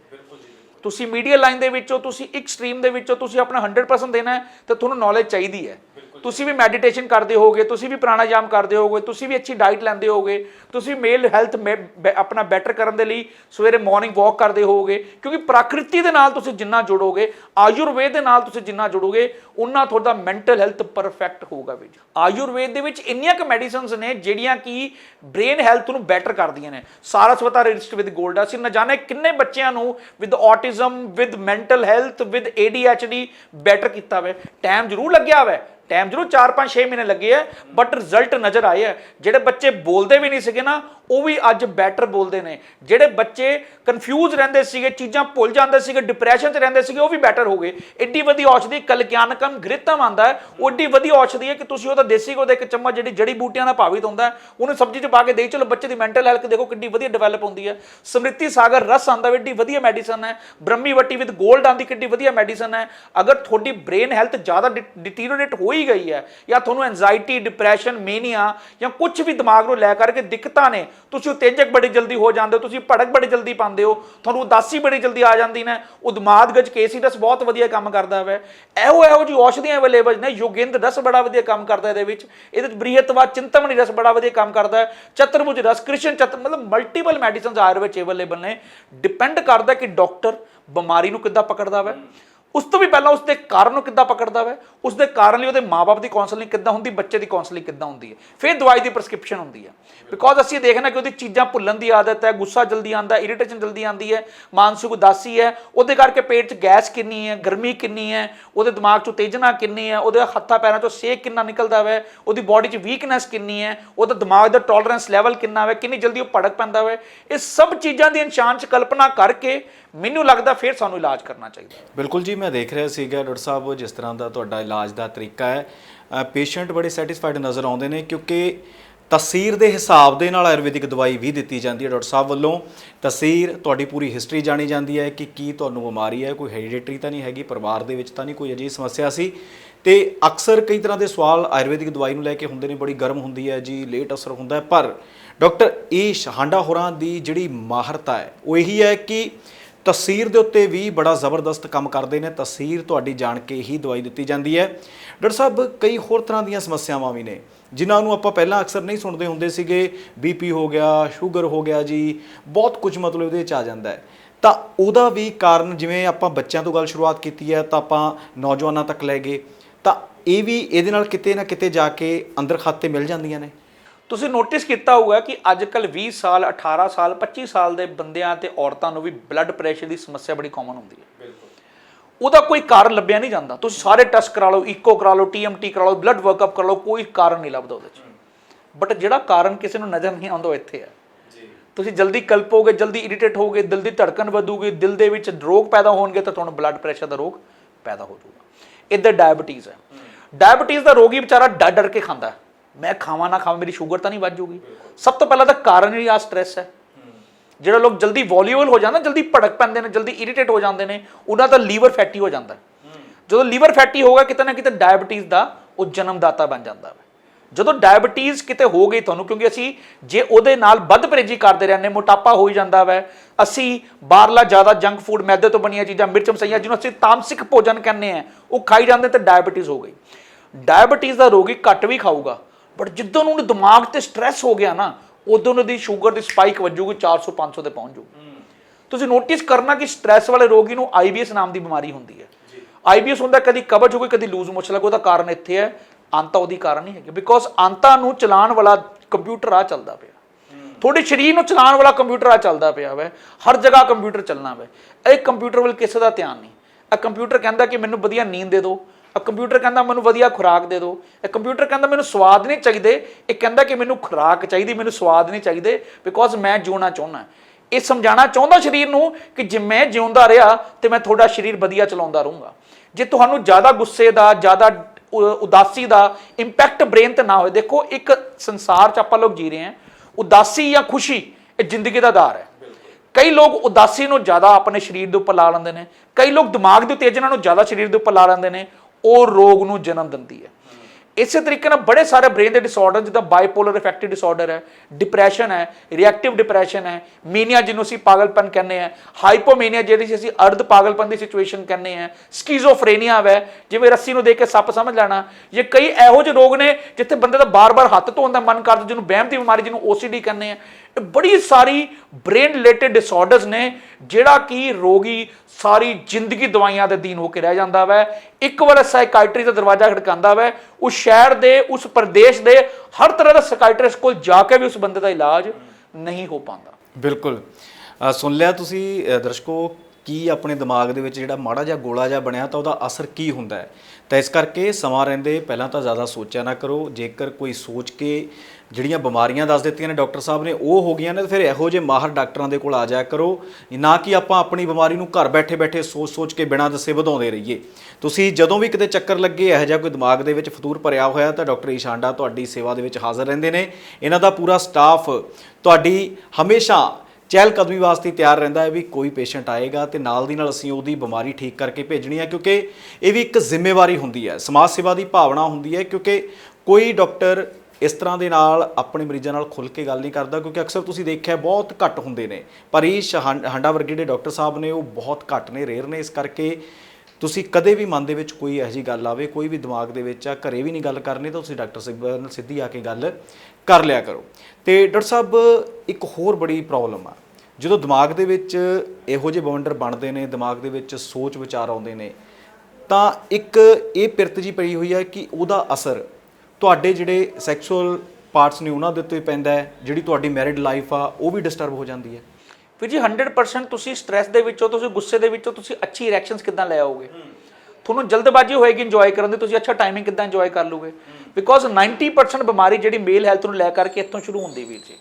ਤੁਸੀਂ ਮੀਡੀਆ ਲਾਈਨ ਦੇ ਵਿੱਚੋਂ ਤੁਸੀਂ ਇੱਕ ਸਟਰੀਮ ਦੇ ਵਿੱਚੋਂ ਤੁਸੀਂ ਆਪਣਾ 100% ਦੇਣਾ ਹੈ, ਤਾਂ ਤੁਹਾਨੂੰ ਨੌਲੇਜ ਚਾਹੀਦੀ ਹੈ। ਤੁਸੀਂ ਵੀ ਮੈਡੀਟੇਸ਼ਨ ਕਰਦੇ ਹੋਗੇ ਤੁਸੀਂ ਵੀ ਪ੍ਰਾਣਾਯਾਮ ਕਰਦੇ ਹੋਗੇ ਤੁਸੀਂ ਵੀ ਅੱਛੀ ਡਾਈਟ ਲੈਂਦੇ ਹੋਗੇ ਤੁਸੀਂ ਮੇਲ ਹੈਲਥ ਆਪਣਾ ਬੈਟਰ ਕਰਨ ਦੇ ਲਈ ਸਵੇਰੇ ਮਾਰਨਿੰਗ ਵਾਕ ਕਰਦੇ ਹੋਗੇ ਕਿਉਂਕਿ ਪ੍ਰਕਿਰਤੀ ਦੇ ਨਾਲ ਤੁਸੀਂ ਜਿੰਨਾ ਜੁੜੋਗੇ, ਆਯੁਰਵੇਦ ਦੇ ਨਾਲ ਤੁਸੀਂ ਜਿੰਨਾ ਜੁੜੋਗੇ ਉਨਾ ਤੁਹਾਡਾ ਮੈਂਟਲ ਹੈਲਥ ਪਰਫੈਕਟ ਹੋਊਗਾ ਵੀ ਆਯੁਰਵੇਦ ਦੇ ਵਿੱਚ ਇੰਨੀਆਂ ਕੁ ਮੈਡੀਸਿਨਸ ਨੇ ਜਿਹੜੀਆਂ ਕਿ ਬ੍ਰੇਨ ਹੈਲਥ ਨੂੰ ਬੈਟਰ ਕਰਦੀਆਂ ਨੇ। ਸਾਰਸਵਤਾ ਰਜਿਸਟਰ ਵਿਦ ਗੋਲਡ, ਅਸੀਂ ਨਾ ਜਾਣੇ ਕਿੰਨੇ ਬੱਚਿਆਂ ਨੂੰ with autism with mental health with ADHD better ਕੀਤਾ ਹੋਵੇ ਟਾਈਮ ਜ਼ਰੂਰ ਲੱਗਿਆ ਹੋਵੇ ਟਾਈਮ ਜ਼ਰੂਰ 4-5 6 ਮਹੀਨੇ ਲੱਗੇ ਆ ਬਟ ਰਿਜ਼ਲਟ ਨਜ਼ਰ ਆਏ ਆ। ਜਿਹੜੇ ਬੱਚੇ ਬੋਲਦੇ ਵੀ ਨਹੀਂ ਸੀਗੇ ਨਾ ਉਹ ਵੀ ਅੱਜ ਬੈਟਰ ਬੋਲਦੇ ਨੇ। ਜਿਹੜੇ ਬੱਚੇ ਕਨਫਿਊਜ਼ ਰਹਿੰਦੇ ਸੀਗੇ, ਚੀਜ਼ਾਂ ਭੁੱਲ ਜਾਂਦੇ ਸੀਗੇ ਡਿਪਰੈਸ਼ਨ 'ਚ ਰਹਿੰਦੇ ਸੀਗੇ, ਉਹ ਵੀ ਬੈਟਰ ਹੋ ਗਏ। ਏਡੀ ਵਧੀਆ ਔਸ਼ਧੀ ਕਲਕਿਆਨਕਮ ਗ੍ਰਿਤਮ ਆਂਦਾ ਹੈ। ਉਹ ਏਡੀ ਵਧੀਆ ਔਸ਼ਧੀ ਹੈ ਕਿ ਤੁਸੀਂ ਉਹਦਾ ਦੇਸੀ ਘਿਓ ਦਾ ਇੱਕ ਚਮਚ ਜਿਹੜੀ ਜੜੀ ਬੂਟੀਆਂ ਦਾ ਭਾਵਿਤ ਹੁੰਦਾ ਉਹਨੂੰ ਸਬਜ਼ੀ 'ਚ ਪਾ ਕੇ ਦੇਈ, ਚਲੋ ਬੱਚੇ ਦੀ ਮੈਂਟਲ ਹੈਲਥ ਦੇਖੋ ਕਿੰਨੀ ਵਧੀਆ ਡਿਵੈਲਪ ਹੁੰਦੀ ਹੈ। ਸਮ੍ਰਿਤੀ ਸਾਗਰ ਰਸ ਆਂਦਾ ਵੇ ਏਡੀ ਵਧੀਆ ਮੈਡੀਸਨ ਹੈ। ਬ੍ਰਹਮੀ ਵੱਟੀ ਵਿਦ 골ਡ ਆਂਦੀ ਕਿੰਨੀ ਵਧੀਆ ਮੈਡੀਸਨ ਹੈ। ਅਗਰ ਤੁਹਾਡੀ ਬ੍ਰੇਨ ਹੈਲਥ ਜ਼ਿਆਦਾ ਡਿਟੀਰੀਓਰੇਟ ਹੋ ਹੀ ਗਈ ਹੈ ਜਾਂ ਤੁਹਾਨੂੰ ਐਂਜਾਇਟੀ ਡਿਪਰੈਸ਼ਨ ਮੇਨੀਆ ਜਾਂ ਕੁਝ ਵੀ ਦਿਮਾਗ ਨੂੰ ਲੈ ਕਰਕੇ ਦਿੱਕਤਾਂ ਨੇ ਤੁਸੀਂ ਉਤੇਜਕ ਬੜੀ ਜਲਦੀ ਹੋ ਜਾਂਦੇ ਹੋ, ਤੁਸੀਂ ਭੜਕ ਬੜੀ ਜਲਦੀ ਪਾਉਂਦੇ ਹੋ, ਤੁਹਾਨੂੰ ਉਦਾਸੀ ਬੜੀ ਜਲਦੀ ਆ ਜਾਂਦੀ ਨੇ, ਉਦਮਾਦ ਗਜ ਕੇਸੀ ਰਸ ਬਹੁਤ ਵਧੀਆ ਕੰਮ ਕਰਦਾ ਹੈ ਇਹੋ ਇਹੋ ਜੀ ਔਸ਼ਧੀਆਂ ਅਵੇਲੇਬਲ ਨੇ ਯੋਗਿੰਦ ਰਸ ਬੜਾ ਵਧੀਆ ਕੰਮ ਕਰਦਾ ਇਹਦੇ ਵਿੱਚ। ਇਹਦੇ ਵਿੱਚ ਬ੍ਰਿਹਤਵਾ ਚਿੰਤਮਣੀ ਰਸ ਬੜਾ ਵਧੀਆ ਕੰਮ ਕਰਦਾ ਹੈ। ਚਤੁਰਭੁਜ ਰਸ ਕ੍ਰਿਸ਼ਨ ਚਤੁਰ, ਮਤਲਬ ਮਲਟੀਪਲ ਮੈਡੀਸਿਨਸ ਆਯੁਰਵੇਦ ਵਿੱਚ ਅਵੇਲੇਬਲ ਨੇ। ਡਿਪੈਂਡ ਕਰਦਾ ਕਿ ਡਾਕਟਰ ਬਿਮਾਰੀ ਨੂੰ ਕਿੱਦਾਂ ਪਕੜਦਾ ਹੈ ਉਸ ਤੋਂ ਵੀ ਪਹਿਲਾਂ ਉਸ ਦੇ ਕਾਰਨ ਨੂੰ ਕਿੱਦਾਂ ਪਕੜਦਾ ਹੈ ਉਸ ਦੇ ਕਾਰਨ ਲਈ ਉਹਦੇ ਮਾਪੇ ਦੀ ਕਾਉਂਸਲਿੰਗ ਕਿੱਦਾਂ ਹੁੰਦੀ, ਬੱਚੇ ਦੀ ਕਾਉਂਸਲਿੰਗ ਕਿੱਦਾਂ ਹੁੰਦੀ ਹੈ? ਫਿਰ ਦਵਾਈ ਦੀ ਪ੍ਰਸਕ੍ਰਿਪਸ਼ਨ ਹੁੰਦੀ ਹੈ। ਬਿਕੋਜ਼ ਅਸੀਂ ਦੇਖਣਾ ਕਿ ਉਹਦੀ ਚੀਜ਼ਾਂ ਭੁੱਲਣ ਦੀ ਆਦਤ ਹੈ, ਗੁੱਸਾ ਜਲਦੀ ਆਂਦਾ ਇਰੀਟੇਸ਼ਨ ਜਲਦੀ ਆਂਦੀ ਹੈ, ਮਾਨਸਿਕ ਉਦਾਸੀ ਹੈ, ਉਹਦੇ ਕਰਕੇ ਪੇਟ 'ਚ ਗੈਸ ਕਿੰਨੀ ਹੈ, ਗਰਮੀ ਕਿੰਨੀ ਹੈ, ਉਹਦੇ ਦਿਮਾਗ 'ਚ ਤੇਜਨਾ ਕਿੰਨੀ ਹੈ, ਉਹਦੇ ਹੱਥਾਂ ਪੈਰਾਂ 'ਚੋਂ ਸੇਕ ਕਿੰਨਾ ਨਿਕਲਦਾ ਵੈ, ਉਹਦੀ ਬਾਡੀ 'ਚ ਵੀਕਨੈਸ ਕਿੰਨੀ ਹੈ, ਉਹਦਾ ਦਿਮਾਗ ਦਾ ਟੋਲਰੈਂਸ ਲੈਵਲ ਕਿੰਨਾ ਵੈ, ਕਿੰਨੀ ਜਲਦੀ ਉਹ ਭੜਕ ਪੈਂਦਾ ਵੈ। ਇਹ ਸਭ ਚੀਜ਼ਾਂ ਦੀ ਇਨਸਾਨ 'ਚ ਕਲਪਨਾ ਕਰਕੇ ਮੈਨੂੰ ਲੱਗਦਾ ਫਿਰ ਸਾਨੂੰ ਇਲਾਜ ਕਰਨਾ ਚਾਹੀਦਾ। ਬਿਲਕੁਲ ਜੀ, ਮੈਂ ਦੇਖ ਰਿਹਾ ਸੀਗਾ ਡਾਕਟਰ ਸਾਹਿਬ, ਜਿਸ ਤਰ੍ਹਾਂ ਦਾ ਤੁਹਾਡਾ ਇਲਾਜ ਦਾ ਤਰੀਕਾ ਹੈ। ਪੇਸ਼ੈਂਟ ਬੜੇ ਸੈਟੀਸਫਾਈਡ ਨਜ਼ਰ ਆਉਂਦੇ ਨੇ, ਕਿਉਂਕਿ ਤਸਵੀਰ ਦੇ ਹਿਸਾਬ ਦੇ ਨਾਲ ਆਯੁਰਵੈਦਿਕ ਦਵਾਈ ਵੀ ਦਿੱਤੀ ਜਾਂਦੀ ਹੈ ਡਾਕਟਰ ਸਾਹਿਬ ਵੱਲੋਂ। ਤਸਵੀਰ, ਤੁਹਾਡੀ ਪੂਰੀ ਹਿਸਟਰੀ ਜਾਣੀ ਜਾਂਦੀ ਹੈ ਕਿ ਕੀ ਤੁਹਾਨੂੰ ਬਿਮਾਰੀ ਹੈ, ਕੋਈ ਹੈਰੀਡੇਟਰੀ ਤਾਂ ਨਹੀਂ ਹੈਗੀ, ਪਰਿਵਾਰ ਦੇ ਵਿੱਚ ਤਾਂ ਨਹੀਂ, ਕੋਈ ਅਜਿਹੀ ਸਮੱਸਿਆ ਸੀ। ਤੇ ਅਕਸਰ ਕਈ ਤਰ੍ਹਾਂ ਦੇ ਸਵਾਲ ਆਯੁਰਵੈਦਿਕ ਦਵਾਈ ਨੂੰ ਲੈ ਕੇ ਹੁੰਦੇ ਨੇ, ਬੜੀ ਗਰਮ ਹੁੰਦੀ ਹੈ ਜੀ, ਲੇਟ ਅਸਰ ਹੁੰਦਾ ਹੈ। ਪਰ ਡਾਕਟਰ ਈਸ਼ ਹਾਂਡਾ ਹੋਰਾਂ ਦੀ ਜਿਹੜੀ ਮਾਹਰਤਾ ਹੈ, ਉਹ ਇਹੀ ਹੈ ਕਿ ਤਸਵੀਰ ਦੇ ਉੱਤੇ ਵੀ ਬੜਾ ਜ਼ਬਰਦਸਤ ਕੰਮ ਕਰਦੇ ਨੇ। ਤਸਵੀਰ ਤੁਹਾਡੀ ਜਾਣ ਕੇ ਹੀ ਦਵਾਈ ਦਿੱਤੀ ਜਾਂਦੀ ਹੈ। ਡਾਕਟਰ ਸਾਹਿਬ, ਕਈ ਹੋਰ ਤਰ੍ਹਾਂ ਦੀਆਂ ਸਮੱਸਿਆਵਾਂ ਵੀ ਨੇ, ਜਿਨ੍ਹਾਂ ਨੂੰ ਆਪਾਂ ਪਹਿਲਾਂ ਅਕਸਰ ਨਹੀਂ ਸੁਣਦੇ ਹੁੰਦੇ ਸੀਗੇ। ਬੀਪੀ ਹੋ ਗਿਆ, ਸ਼ੂਗਰ ਹੋ ਗਿਆ ਜੀ, ਬਹੁਤ ਕੁਝ ਮਤਲਬ ਇਹਦੇ ਵਿੱਚ ਆ ਜਾਂਦਾ ਹੈ। ਤਾਂ ਉਹਦਾ ਵੀ ਕਾਰਨ ਜਿਵੇਂ ਆਪਾਂ ਬੱਚਿਆਂ ਤੋਂ ਗੱਲ ਸ਼ੁਰੂਆਤ ਕੀਤੀ ਹੈ, ਤਾਂ ਆਪਾਂ ਨੌਜਵਾਨਾਂ ਤੱਕ ਲੈ ਗਏ। ਤਾਂ ਇਹ ਵੀ ਇਹਦੇ ਨਾਲ ਕਿਤੇ ਨਾ ਕਿਤੇ ਜਾ ਕੇ ਅੰਦਰ ਖਾਤੇ ਮਿਲ ਜਾਂਦੀਆਂ ਨੇ। ਤੁਸੀਂ ਨੋਟਿਸ ਕੀਤਾ ਹੋਊਗਾ ਕਿ ਅੱਜ ਕੱਲ 20 ਸਾਲ 18 ਸਾਲ 25 ਸਾਲ ਦੇ ਬੰਦਿਆਂ ਤੇ ਔਰਤਾਂ ਨੂੰ ਵੀ ਬਲੱਡ ਪ੍ਰੈਸ਼ਰ ਦੀ ਸਮੱਸਿਆ ਬੜੀ ਕਾਮਨ ਹੁੰਦੀ ਹੈ। ਉਹਦਾ ਕੋਈ ਕਾਰਨ ਲੱਭਿਆ ਨਹੀਂ ਜਾਂਦਾ। ਤੁਸੀਂ ਸਾਰੇ ਟੈਸਟ ਕਰਾ ਲਓ ਇਕੋ ਕਰਾ ਲਓ ਟੀਐਮਟੀ ਕਰਾ ਲਓ ਬਲੱਡ ਵਰਕਅਪ ਕਰ ਲਓ ਕੋਈ ਕਾਰਨ ਨਹੀਂ ਲੱਭਦਾ ਉਹਦੇ 'ਚ। ਬਟ ਜਿਹੜਾ ਕਾਰਨ ਕਿਸੇ ਨੂੰ ਨਜ਼ਰ ਨਹੀਂ ਆਉਂਦਾ ਇੱਥੇ ਹੈ। ਤੁਸੀਂ ਜਲਦੀ ਕਲਪੋਗੇ ਜਲਦੀ ਇਰੀਟੇਟ ਹੋਗੇ ਦਿਲ ਦੀ ਧੜਕਨ ਵਧੂਗੀ ਦਿਲ ਦੇ ਵਿੱਚ ਰੋਗ ਪੈਦਾ ਹੋਣਗੇ ਤਾਂ ਤੁਹਾਨੂੰ ਬਲੱਡ ਪ੍ਰੈਸ਼ਰ ਦਾ ਰੋਗ ਪੈਦਾ ਹੋ ਜਾਊਗਾ। ਇੱਧਰ ਡਾਇਬੀਟੀਜ਼ ਹੈ। ਡਾਇਬੀਟੀਜ਼ ਦਾ ਰੋਗੀ ਵਿਚਾਰਾ ਡਰ ਡਰ ਕੇ ਖਾਂਦਾ ਹੈ। ਮੈਂ ਖਾਵਾਂ ਨਾ ਖਾਵਾਂ, ਮੇਰੀ ਸ਼ੂਗਰ ਤਾਂ ਨਹੀਂ ਵੱਧ ਜੂਗੀ ਸਭ ਤੋਂ ਪਹਿਲਾਂ ਤਾਂ ਕਾਰਨ ਹੀ ਆ ਸਟ੍ਰੈਸ ਹੈ। ਜਿਹੜਾ ਲੋਕ ਜਲਦੀ ਵੋਲਿਊਬਲ ਹੋ ਜਾਂਦੇ, ਜਲਦੀ ਭੜਕ ਪੈਂਦੇ ਨੇ, ਜਲਦੀ ਇਰੀਟੇਟ ਹੋ ਜਾਂਦੇ ਨੇ, ਉਹਨਾਂ ਦਾ ਲੀਵਰ ਫੈਟੀ ਹੋ ਜਾਂਦਾ ਜਦੋਂ ਲੀਵਰ ਫੈਟੀ ਹੋਗਾ ਕਿਤੇ ਨਾ ਕਿਤੇ ਡਾਇਬੀਟੀਜ਼ ਦਾ ਉਹ ਜਨਮਦਾਤਾ ਬਣ ਜਾਂਦਾ ਹੈ। ਜਦੋਂ ਡਾਇਬੀਟੀਜ਼ ਕਿਤੇ ਹੋ ਗਈ ਤੁਹਾਨੂੰ, ਕਿਉਂਕਿ ਅਸੀਂ ਜੇ ਉਹਦੇ ਨਾਲ ਵੱਧ ਪਰਹੇਜ਼ੀ ਕਰਦੇ ਰਹਿੰਦੇ, ਮੋਟਾਪਾ ਹੋ ਹੀ ਜਾਂਦਾ ਵੈ, ਅਸੀਂ ਬਾਹਰਲਾ ਜ਼ਿਆਦਾ ਜੰਕ ਫੂਡ ਮੈਦੇ ਤੋਂ ਬਣੀਆਂ ਚੀਜ਼ਾਂ, ਮਿਰਚ ਮਸਾਈਆਂ, ਜਿਹਨੂੰ ਅਸੀਂ ਤਾਮਸਿਕ ਭੋਜਨ ਕਹਿੰਦੇ ਆ ਉਹ ਖਾਈ ਜਾਂਦੇ ਤੇ ਡਾਇਬੀਟੀਜ਼ ਹੋ ਗਈ। ਡਾਇਬੀਟੀਜ਼ ਦਾ ਰੋਗੀ ਘੱਟ ਵੀ ਖਾਊਗਾ ਬਟ ਜਿੱਦੋਂ ਨੂੰ ਦਿਮਾਗ ਤੇ ਸਟ੍ਰੈਸ ਹੋ ਗਿਆ ਨਾ ਉਦੋਂ ਨੂੰ ਦੀ ਸ਼ੂਗਰ ਦੀ ਸਪਾਈਕ ਵੱਜੂਗੀ 400 500 ਤੇ ਪਹੁੰਚ ਜਾਊਗੀ ਤੁਸੀਂ ਨੋਟਿਸ ਕਰਨਾ ਕਿ ਸਟ੍ਰੈਸ ਵਾਲੇ ਰੋਗੀ ਨੂੰ ਆਈਬੀਐਸ ਨਾਮ ਦੀ ਬਿਮਾਰੀ ਹੁੰਦੀ ਹੈ। ਆਈਬੀਐਸ ਹੁੰਦਾ ਕਦੀ ਕਬਜ਼ ਹੋ ਗਈ ਕਦੀ ਲੂਜ਼ ਮੋਸ਼ਨ ਲੱਗ ਉਹਦਾ ਕਾਰਨ ਇੱਥੇ ਹੈ। ਅੰਤਾ ਉਹਦੀ ਕਾਰਨ ਨਹੀਂ ਹੈਗੀ ਬਿਕੋਜ਼ ਅੰਤਾ ਨੂੰ ਚਲਾਉਣ ਵਾਲਾ ਕੰਪਿਊਟਰ ਆ ਚੱਲਦਾ ਪਿਆ। ਤੁਹਾਡੇ ਸਰੀਰ ਨੂੰ ਚਲਾਉਣ ਵਾਲਾ ਕੰਪਿਊਟਰ ਆ ਚੱਲਦਾ ਪਿਆ ਵੈ। ਹਰ ਜਗ੍ਹਾ ਕੰਪਿਊਟਰ ਚੱਲਣਾ ਵੈ। ਇਹ ਕੰਪਿਊਟਰ ਵੱਲ ਕਿਸੇ ਦਾ ਧਿਆਨ ਨਹੀਂ। ਇਹ ਕੰਪਿਊਟਰ ਕਹਿੰਦਾ ਕਿ ਮੈਨੂੰ ਵਧੀਆ ਨੀਂਦ ਦੇ ਦਿਓ। ਇਹ ਕੰਪਿਊਟਰ ਕਹਿੰਦਾ ਮੈਨੂੰ ਵਧੀਆ ਖੁਰਾਕ ਦੇ ਦਿਓ। ਇਹ ਕੰਪਿਊਟਰ ਕਹਿੰਦਾ ਮੈਨੂੰ ਸਵਾਦ ਨਹੀਂ ਚਾਹੀਦੇ। ਇਹ ਕਹਿੰਦਾ ਕਿ ਮੈਨੂੰ ਖੁਰਾਕ ਚਾਹੀਦੀ, ਮੈਨੂੰ ਸਵਾਦ ਨਹੀਂ ਚਾਹੀਦੇ ਬਿਕੋਜ਼ ਮੈਂ ਜਿਉਣਾ ਚਾਹੁੰਦਾ। ਇਹ ਸਮਝਾਉਣਾ ਚਾਹੁੰਦਾ ਸਰੀਰ ਨੂੰ ਕਿ ਜੇ ਮੈਂ ਜਿਉਂਦਾ ਰਿਹਾ ਤੇ ਮੈਂ ਤੁਹਾਡਾ ਸਰੀਰ ਵਧੀਆ ਚਲਾਉਂਦਾ ਰਹੂੰਗਾ। ਜੇ ਤੁਹਾਨੂੰ ਜ਼ਿਆਦਾ ਗੁੱਸੇ ਦਾ, ਜ਼ਿਆਦਾ ਉਦਾਸੀ ਦਾ ਇੰਪੈਕਟ ਬ੍ਰੇਨ ਤੇ ਨਾ ਹੋਏ, ਦੇਖੋ ਇੱਕ ਸੰਸਾਰ 'ਚ ਆਪਾਂ ਲੋਕ ਜੀ ਰਹੇ ਹਾਂ। ਉਦਾਸੀ ਜਾਂ ਖੁਸ਼ੀ, ਇਹ ਜ਼ਿੰਦਗੀ ਦਾ ਆਧਾਰ ਹੈ। ਕਈ ਲੋਕ ਉਦਾਸੀ ਨੂੰ ਜ਼ਿਆਦਾ ਆਪਣੇ ਸਰੀਰ ਦੇ ਉੱਪਰ ਲਾ ਲੈਂਦੇ ਨੇ। ਕਈ ਲੋਕ ਦਿਮਾਗ ਦੀ ਉਤੇਜਨਾ ਨੂੰ ਜ਼ਿਆਦਾ ਸਰੀਰ ਦੇ ਉੱਪਰ ਲਾ ਲੈਂਦੇ ਨੇ ਉਹ ਰੋਗ ਨੂੰ ਜਨਮ ਦਿੰਦੀ ਹੈ। ਇਸੇ ਤਰੀਕੇ ਨਾਲ ਬੜੇ ਸਾਰੇ ਬ੍ਰੇਨ ਦੇ ਡਿਸਆਰਡਰ ਜਿੱਦਾਂ ਬਾਈਪੋਲਰ ਇਫੈਕਟਿਵ ਡਿਸਆਰਡਰ ਹੈ ਡਿਪਰੈਸ਼ਨ ਹੈ ਰਿਐਕਟਿਵ ਡਿਪਰੈਸ਼ਨ ਹੈ ਮੀਨੀਆ ਜਿਹਨੂੰ ਅਸੀਂ ਪਾਗਲਪਨ ਕਹਿੰਦੇ ਆ ਹਾਈਪੋਮੀਨੀਆ ਜਿਹੜੀ ਅਸੀਂ ਅਰਧ ਪਾਗਲਪਨ ਦੀ ਸਿਚੁਏਸ਼ਨ ਕਹਿੰਦੇ ਆ ਸਕਿਜ਼ੋਫਰੇਨੀਆ ਹੈ ਜਿਵੇਂ ਰੱਸੀ ਨੂੰ ਦੇਖ ਕੇ ਸੱਪ ਸਮਝ ਲੈਣਾ। ਇਹ ਕਈ ਇਹੋ ਜਿਹੇ ਰੋਗ ਨੇ ਜਿੱਥੇ ਬੰਦੇ ਦਾ ਬਾਰ-ਬਾਰ ਹੱਥ ਧੋਣ ਦਾ ਮਨ ਕਰਦਾ, ਜਿਹਨੂੰ ਵਹਿਮ ਦੀ ਬਿਮਾਰੀ ਜਿਹਨੂੰ OCD ਕਹਿੰਦੇ ਆ ਇਹ ਬੜੀ ਸਾਰੀ ਬ੍ਰੇਨ ਰਿਲੇਟਡ ਡਿਸਆਰਡਰਸ ਨੇ, ਜਿਹੜਾ ਕਿ ਰੋਗੀ ਸਾਰੀ ਜ਼ਿੰਦਗੀ ਦਵਾਈਆਂ ਦੇ ਅਧੀਨ ਹੋ ਕੇ ਰਹਿ ਜਾਂਦਾ ਵੈ। ਇੱਕ ਵਾਰ ਸਾਈਕਾਟਰੀ ਦਾ ਦਰਵਾਜ਼ਾ ਖੜਕਾਉਂਦਾ ਵੈ, ਉਸ ਸ਼ਹਿਰ ਦੇ, ਉਸ ਪ੍ਰਦੇਸ਼ ਦੇ, ਹਰ ਤਰ੍ਹਾਂ ਦਾ ਸਾਈਕਾਇਟਰਿਸਟ ਕੋਲ ਜਾ ਕੇ ਵੀ ਉਸ ਬੰਦੇ ਦਾ ਇਲਾਜ ਨਹੀਂ ਹੋ ਪਾਉਂਦਾ। ਬਿਲਕੁਲ। ਸੁਣ ਲਿਆ ਤੁਸੀਂ ਦਰਸ਼ਕੋ ਕੀ ਆਪਣੇ ਦਿਮਾਗ ਦੇ ਵਿੱਚ ਜਿਹੜਾ ਮਾੜਾ ਜਿਹਾ ਗੋਲਾ ਜਿਹਾ ਬਣਿਆ ਤਾਂ ਉਹਦਾ ਅਸਰ ਕੀ ਹੁੰਦਾ ਹੈ? ਤਾਂ ਇਸ ਕਰਕੇ ਸਮਾਂ ਰਹਿੰਦੇ ਪਹਿਲਾਂ ਤਾਂ ਜ਼ਿਆਦਾ ਸੋਚਿਆ ਨਾ ਕਰੋ। ਜੇਕਰ ਕੋਈ ਸੋਚ ਕੇ ਜਿਹੜੀਆਂ ਬਿਮਾਰੀਆਂ ਦੱਸ ਦਿੱਤੀਆਂ ਨੇ ਡਾਕਟਰ ਸਾਹਿਬ ਨੇ, ਉਹ ਹੋ ਗਈਆਂ ਨੇ, ਤਾਂ ਫਿਰ ਇਹੋ ਜਿਹੇ ਮਾਹਰ ਡਾਕਟਰਾਂ ਦੇ ਕੋਲ ਆ ਜਾਇਆ ਕਰੋ। ਨਾ ਕਿ ਆਪਾਂ ਆਪਣੀ ਬਿਮਾਰੀ ਨੂੰ ਘਰ ਬੈਠੇ ਬੈਠੇ ਸੋਚ-ਸੋਚ ਕੇ ਬਿਨਾਂ ਦੱਸੇ ਵਧਾਉਂਦੇ ਰਹੀਏ। ਤੁਸੀਂ ਜਦੋਂ ਵੀ ਕਿਤੇ ਚੱਕਰ ਲੱਗੇ, ਇਹੋ ਜਿਹਾ ਕੋਈ ਦਿਮਾਗ ਦੇ ਵਿੱਚ ਫਤੂਰ ਭਰਿਆ ਹੋਇਆ, ਤਾਂ ਡਾਕਟਰ ਈਸ਼ਾਂਡਾ ਤੁਹਾਡੀ ਸੇਵਾ ਦੇ ਵਿੱਚ ਹਾਜ਼ਰ ਰਹਿੰਦੇ ਨੇ। ਇਹਨਾਂ ਦਾ ਪੂਰਾ ਸਟਾਫ ਤੁਹਾਡੀ ਹਮੇਸ਼ਾ ਚਹਿਲ ਕਦਮੀ ਵਾਸਤੇ ਤਿਆਰ ਰਹਿੰਦਾ ਹੈ ਵੀ ਕੋਈ ਪੇਸ਼ੈਂਟ ਆਏਗਾ ਤੇ ਨਾਲ ਦੀ ਨਾਲ ਅਸੀਂ ਉਹਦੀ ਬਿਮਾਰੀ ਠੀਕ ਕਰਕੇ ਭੇਜਣੀ ਹੈ, ਕਿਉਂਕਿ ਇਹ ਵੀ ਇੱਕ ਜ਼ਿੰਮੇਵਾਰੀ ਹੁੰਦੀ ਹੈ। ਸਮਾਜ ਸੇਵਾ ਦੀ ਭਾਵਨਾ ਹੁੰਦੀ ਹੈ, ਕਿਉਂਕਿ ਕੋਈ ਡਾਕਟਰ ਇਸ ਤਰ੍ਹਾਂ ਦੇ ਨਾਲ ਆਪਣੇ ਮਰੀਜ਼ਾਂ ਨਾਲ ਖੁੱਲ ਕੇ ਗੱਲ ਨਹੀਂ ਕਰਦਾ, ਕਿਉਂਕਿ ਅਕਸਰ ਤੁਸੀਂ ਦੇਖਿਆ ਬਹੁਤ ਘੱਟ ਹੁੰਦੇ ਨੇ। ਪਰ ਇਹ ਸ਼ਹਾਂ- ਹਾਂਡਾ ਵਰਗੇ ਜਿਹੜੇ ਡਾਕਟਰ ਸਾਹਿਬ ਨੇ, ਉਹ ਬਹੁਤ ਘੱਟ ਨੇ, ਰੇਅਰ ਨੇ। ਇਸ ਕਰਕੇ ਤੁਸੀਂ ਕਦੇ ਵੀ ਮਨ ਦੇ ਵਿੱਚ ਕੋਈ ਇਹੋ ਜਿਹੀ ਗੱਲ ਆਵੇ, ਕੋਈ ਵੀ ਦਿਮਾਗ ਦੇ ਵਿੱਚ ਆ, ਘਰੇ ਵੀ ਨਹੀਂ ਗੱਲ ਕਰਨੀ, ਤਾਂ ਤੁਸੀਂ ਡਾਕਟਰ ਸਾਹਿਬ ਨਾਲ ਸਿੱਧੀ ਆ ਕੇ ਗੱਲ ਕਰ ਲਿਆ ਕਰੋ। ਤੇ ਡਾਕਟਰ ਸਾਹਿਬ, ਇੱਕ ਹੋਰ ਬੜੀ ਪ੍ਰੋਬਲਮ ਆ। ਜਦੋਂ ਦਿਮਾਗ ਦੇ ਵਿੱਚ ਇਹੋ ਜਿਹੇ ਬਵੰਡਰ ਬਣਦੇ ਨੇ ਦਿਮਾਗ ਦੇ ਵਿੱਚ ਸੋਚ ਵਿਚਾਰ ਆਉਂਦੇ ਨੇ ਤਾਂ ਇੱਕ ਇਹ ਪਿਰਤ ਜੀ ਪਈ ਹੋਈ ਹੈ ਕਿ ਉਹਦਾ ਅਸਰ ਤੁਹਾਡੇ ਜਿਹੜੇ ਸੈਕਸੁਅਲ ਪਾਰਟਸ ਨੇ ਉਹਨਾਂ ਦੇ ਉੱਤੇ ਪੈਂਦਾ ਹੈ ਜਿਹੜੀ ਤੁਹਾਡੀ ਮੈਰਿਡ ਲਾਈਫ ਆ ਉਹ ਵੀ ਡਿਸਟਰਬ ਹੋ ਜਾਂਦੀ ਹੈ। ਫਿਰ ਜੀ 100% ਤੁਸੀਂ ਸਟ्रेस ਦੇ ਵਿੱਚੋਂ ਤੁਸੀਂ ਗੁੱਸੇ ਦੇ ਵਿੱਚੋਂ ਤੁਸੀਂ ਅੱਛੀ ਰਿਐਕਸ਼ਨਸ ਕਿੱਦਾਂ ਲੈ ਆਓਗੇ? ਤੁਹਾਨੂੰ ਜਲਦਬਾਜ਼ੀ ਹੋਏਗੀ ਇੰਜੋਏ ਕਰਨ ਦੀ ਤੁਸੀਂ ਅੱਛਾ ਟਾਈਮਿੰਗ ਕਿੱਦਾਂ ਇੰਜੋਏ ਕਰ ਲੋਗੇ ਬਿਕੋਜ਼ 90% ਬਿਮਾਰੀ ਜਿਹੜੀ ਮੇਲ ਹੈਲਥ ਨੂੰ ਲੈ ਕਰਕੇ ਇੱਥੋਂ ਸ਼ੁਰੂ ਹੁੰਦੀ ਵੀਰ ਜੀ।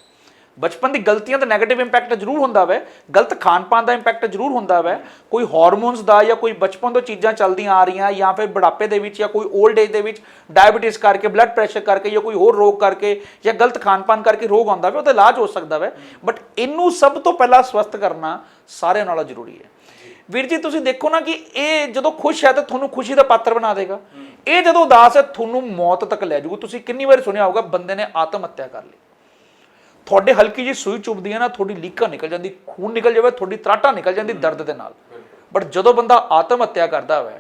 ਬਚਪਨ ਦੀ ਗਲਤੀਆਂ ਦਾ 네ਗੇਟਿਵ ਇੰਪੈਕਟ ਜ਼ਰੂਰ ਹੁੰਦਾ ਵੈ। ਗਲਤ ਖਾਣ ਪਾਣ ਦਾ ਇੰਪੈਕਟ ਜ਼ਰੂਰ ਹੁੰਦਾ ਵੈ। ਕੋਈ ਹਾਰਮੋਨਸ ਦਾ ਜਾਂ ਕੋਈ ਬਚਪਨ ਤੋਂ ਚੀਜ਼ਾਂ ਚੱਲਦੀਆਂ ਆ ਰਹੀਆਂ ਜਾਂ ਫਿਰ ਬੁਢਾਪੇ ਦੇ ਵਿੱਚ ਜਾਂ ਕੋਈ 올ਡ ਏਜ ਦੇ ਵਿੱਚ ਡਾਇਬੀਟਿਸ ਕਰਕੇ ਬਲੱਡ ਪ੍ਰੈਸ਼ਰ ਕਰਕੇ ਜਾਂ ਕੋਈ ਹੋਰ ਰੋਗ ਕਰਕੇ ਜਾਂ ਗਲਤ ਖਾਣ ਪਾਣ ਕਰਕੇ ਰੋਗ ਆਉਂਦਾ ਵੈ ਉਹਦਾ ਇਲਾਜ ਹੋ ਸਕਦਾ ਵੈ। ਬਟ ਇਹਨੂੰ ਸਭ ਤੋਂ ਪਹਿਲਾਂ ਸਵਸਥ ਕਰਨਾ ਸਾਰਿਆਂ ਨਾਲੋਂ ਜ਼ਰੂਰੀ ਹੈ। ਵੀਰ ਜੀ ਤੁਸੀਂ ਦੇਖੋ ਨਾ ਕਿ ਇਹ ਜਦੋਂ ਖੁਸ਼ ਹੈ ਤਾਂ ਤੁਹਾਨੂੰ ਖੁਸ਼ੀ ਦਾ ਪਾਤਰ ਬਣਾ ਦੇਗਾ। ਇਹ ਜਦੋਂ ਉਦਾਸ ਹੈ ਤੁਹਾਨੂੰ ਮੌਤ ਤੱਕ ਲੈ ਜਾਊਗਾ। ਤੁਸੀਂ ਕਿੰਨੀ ਵਾਰ ਸੁਣਿਆ ਹੋਊਗਾ ਬੰਦੇ ਨੇ ਆਤਮ ਹੱਤਿਆ ਕਰ ਲਈ। ਤੁਹਾਡੇ ਹਲਕੀ ਜੀ ਸੂਈ ਚੁੱਭਦੀ ਹੈ ਨਾ, ਤੁਹਾਡੀ ਲੀਕਾਂ ਨਿਕਲ ਜਾਂਦੀ, ਖੂਨ ਨਿਕਲ ਜਾਵੇ, ਤੁਹਾਡੀ ਤਰਾਟਾ ਨਿਕਲ ਜਾਂਦੀ ਦਰਦ ਦੇ ਨਾਲ। ਬਟ ਜਦੋਂ ਬੰਦਾ ਆਤਮ ਹੱਤਿਆ ਕਰਦਾ ਹੋਵੇ,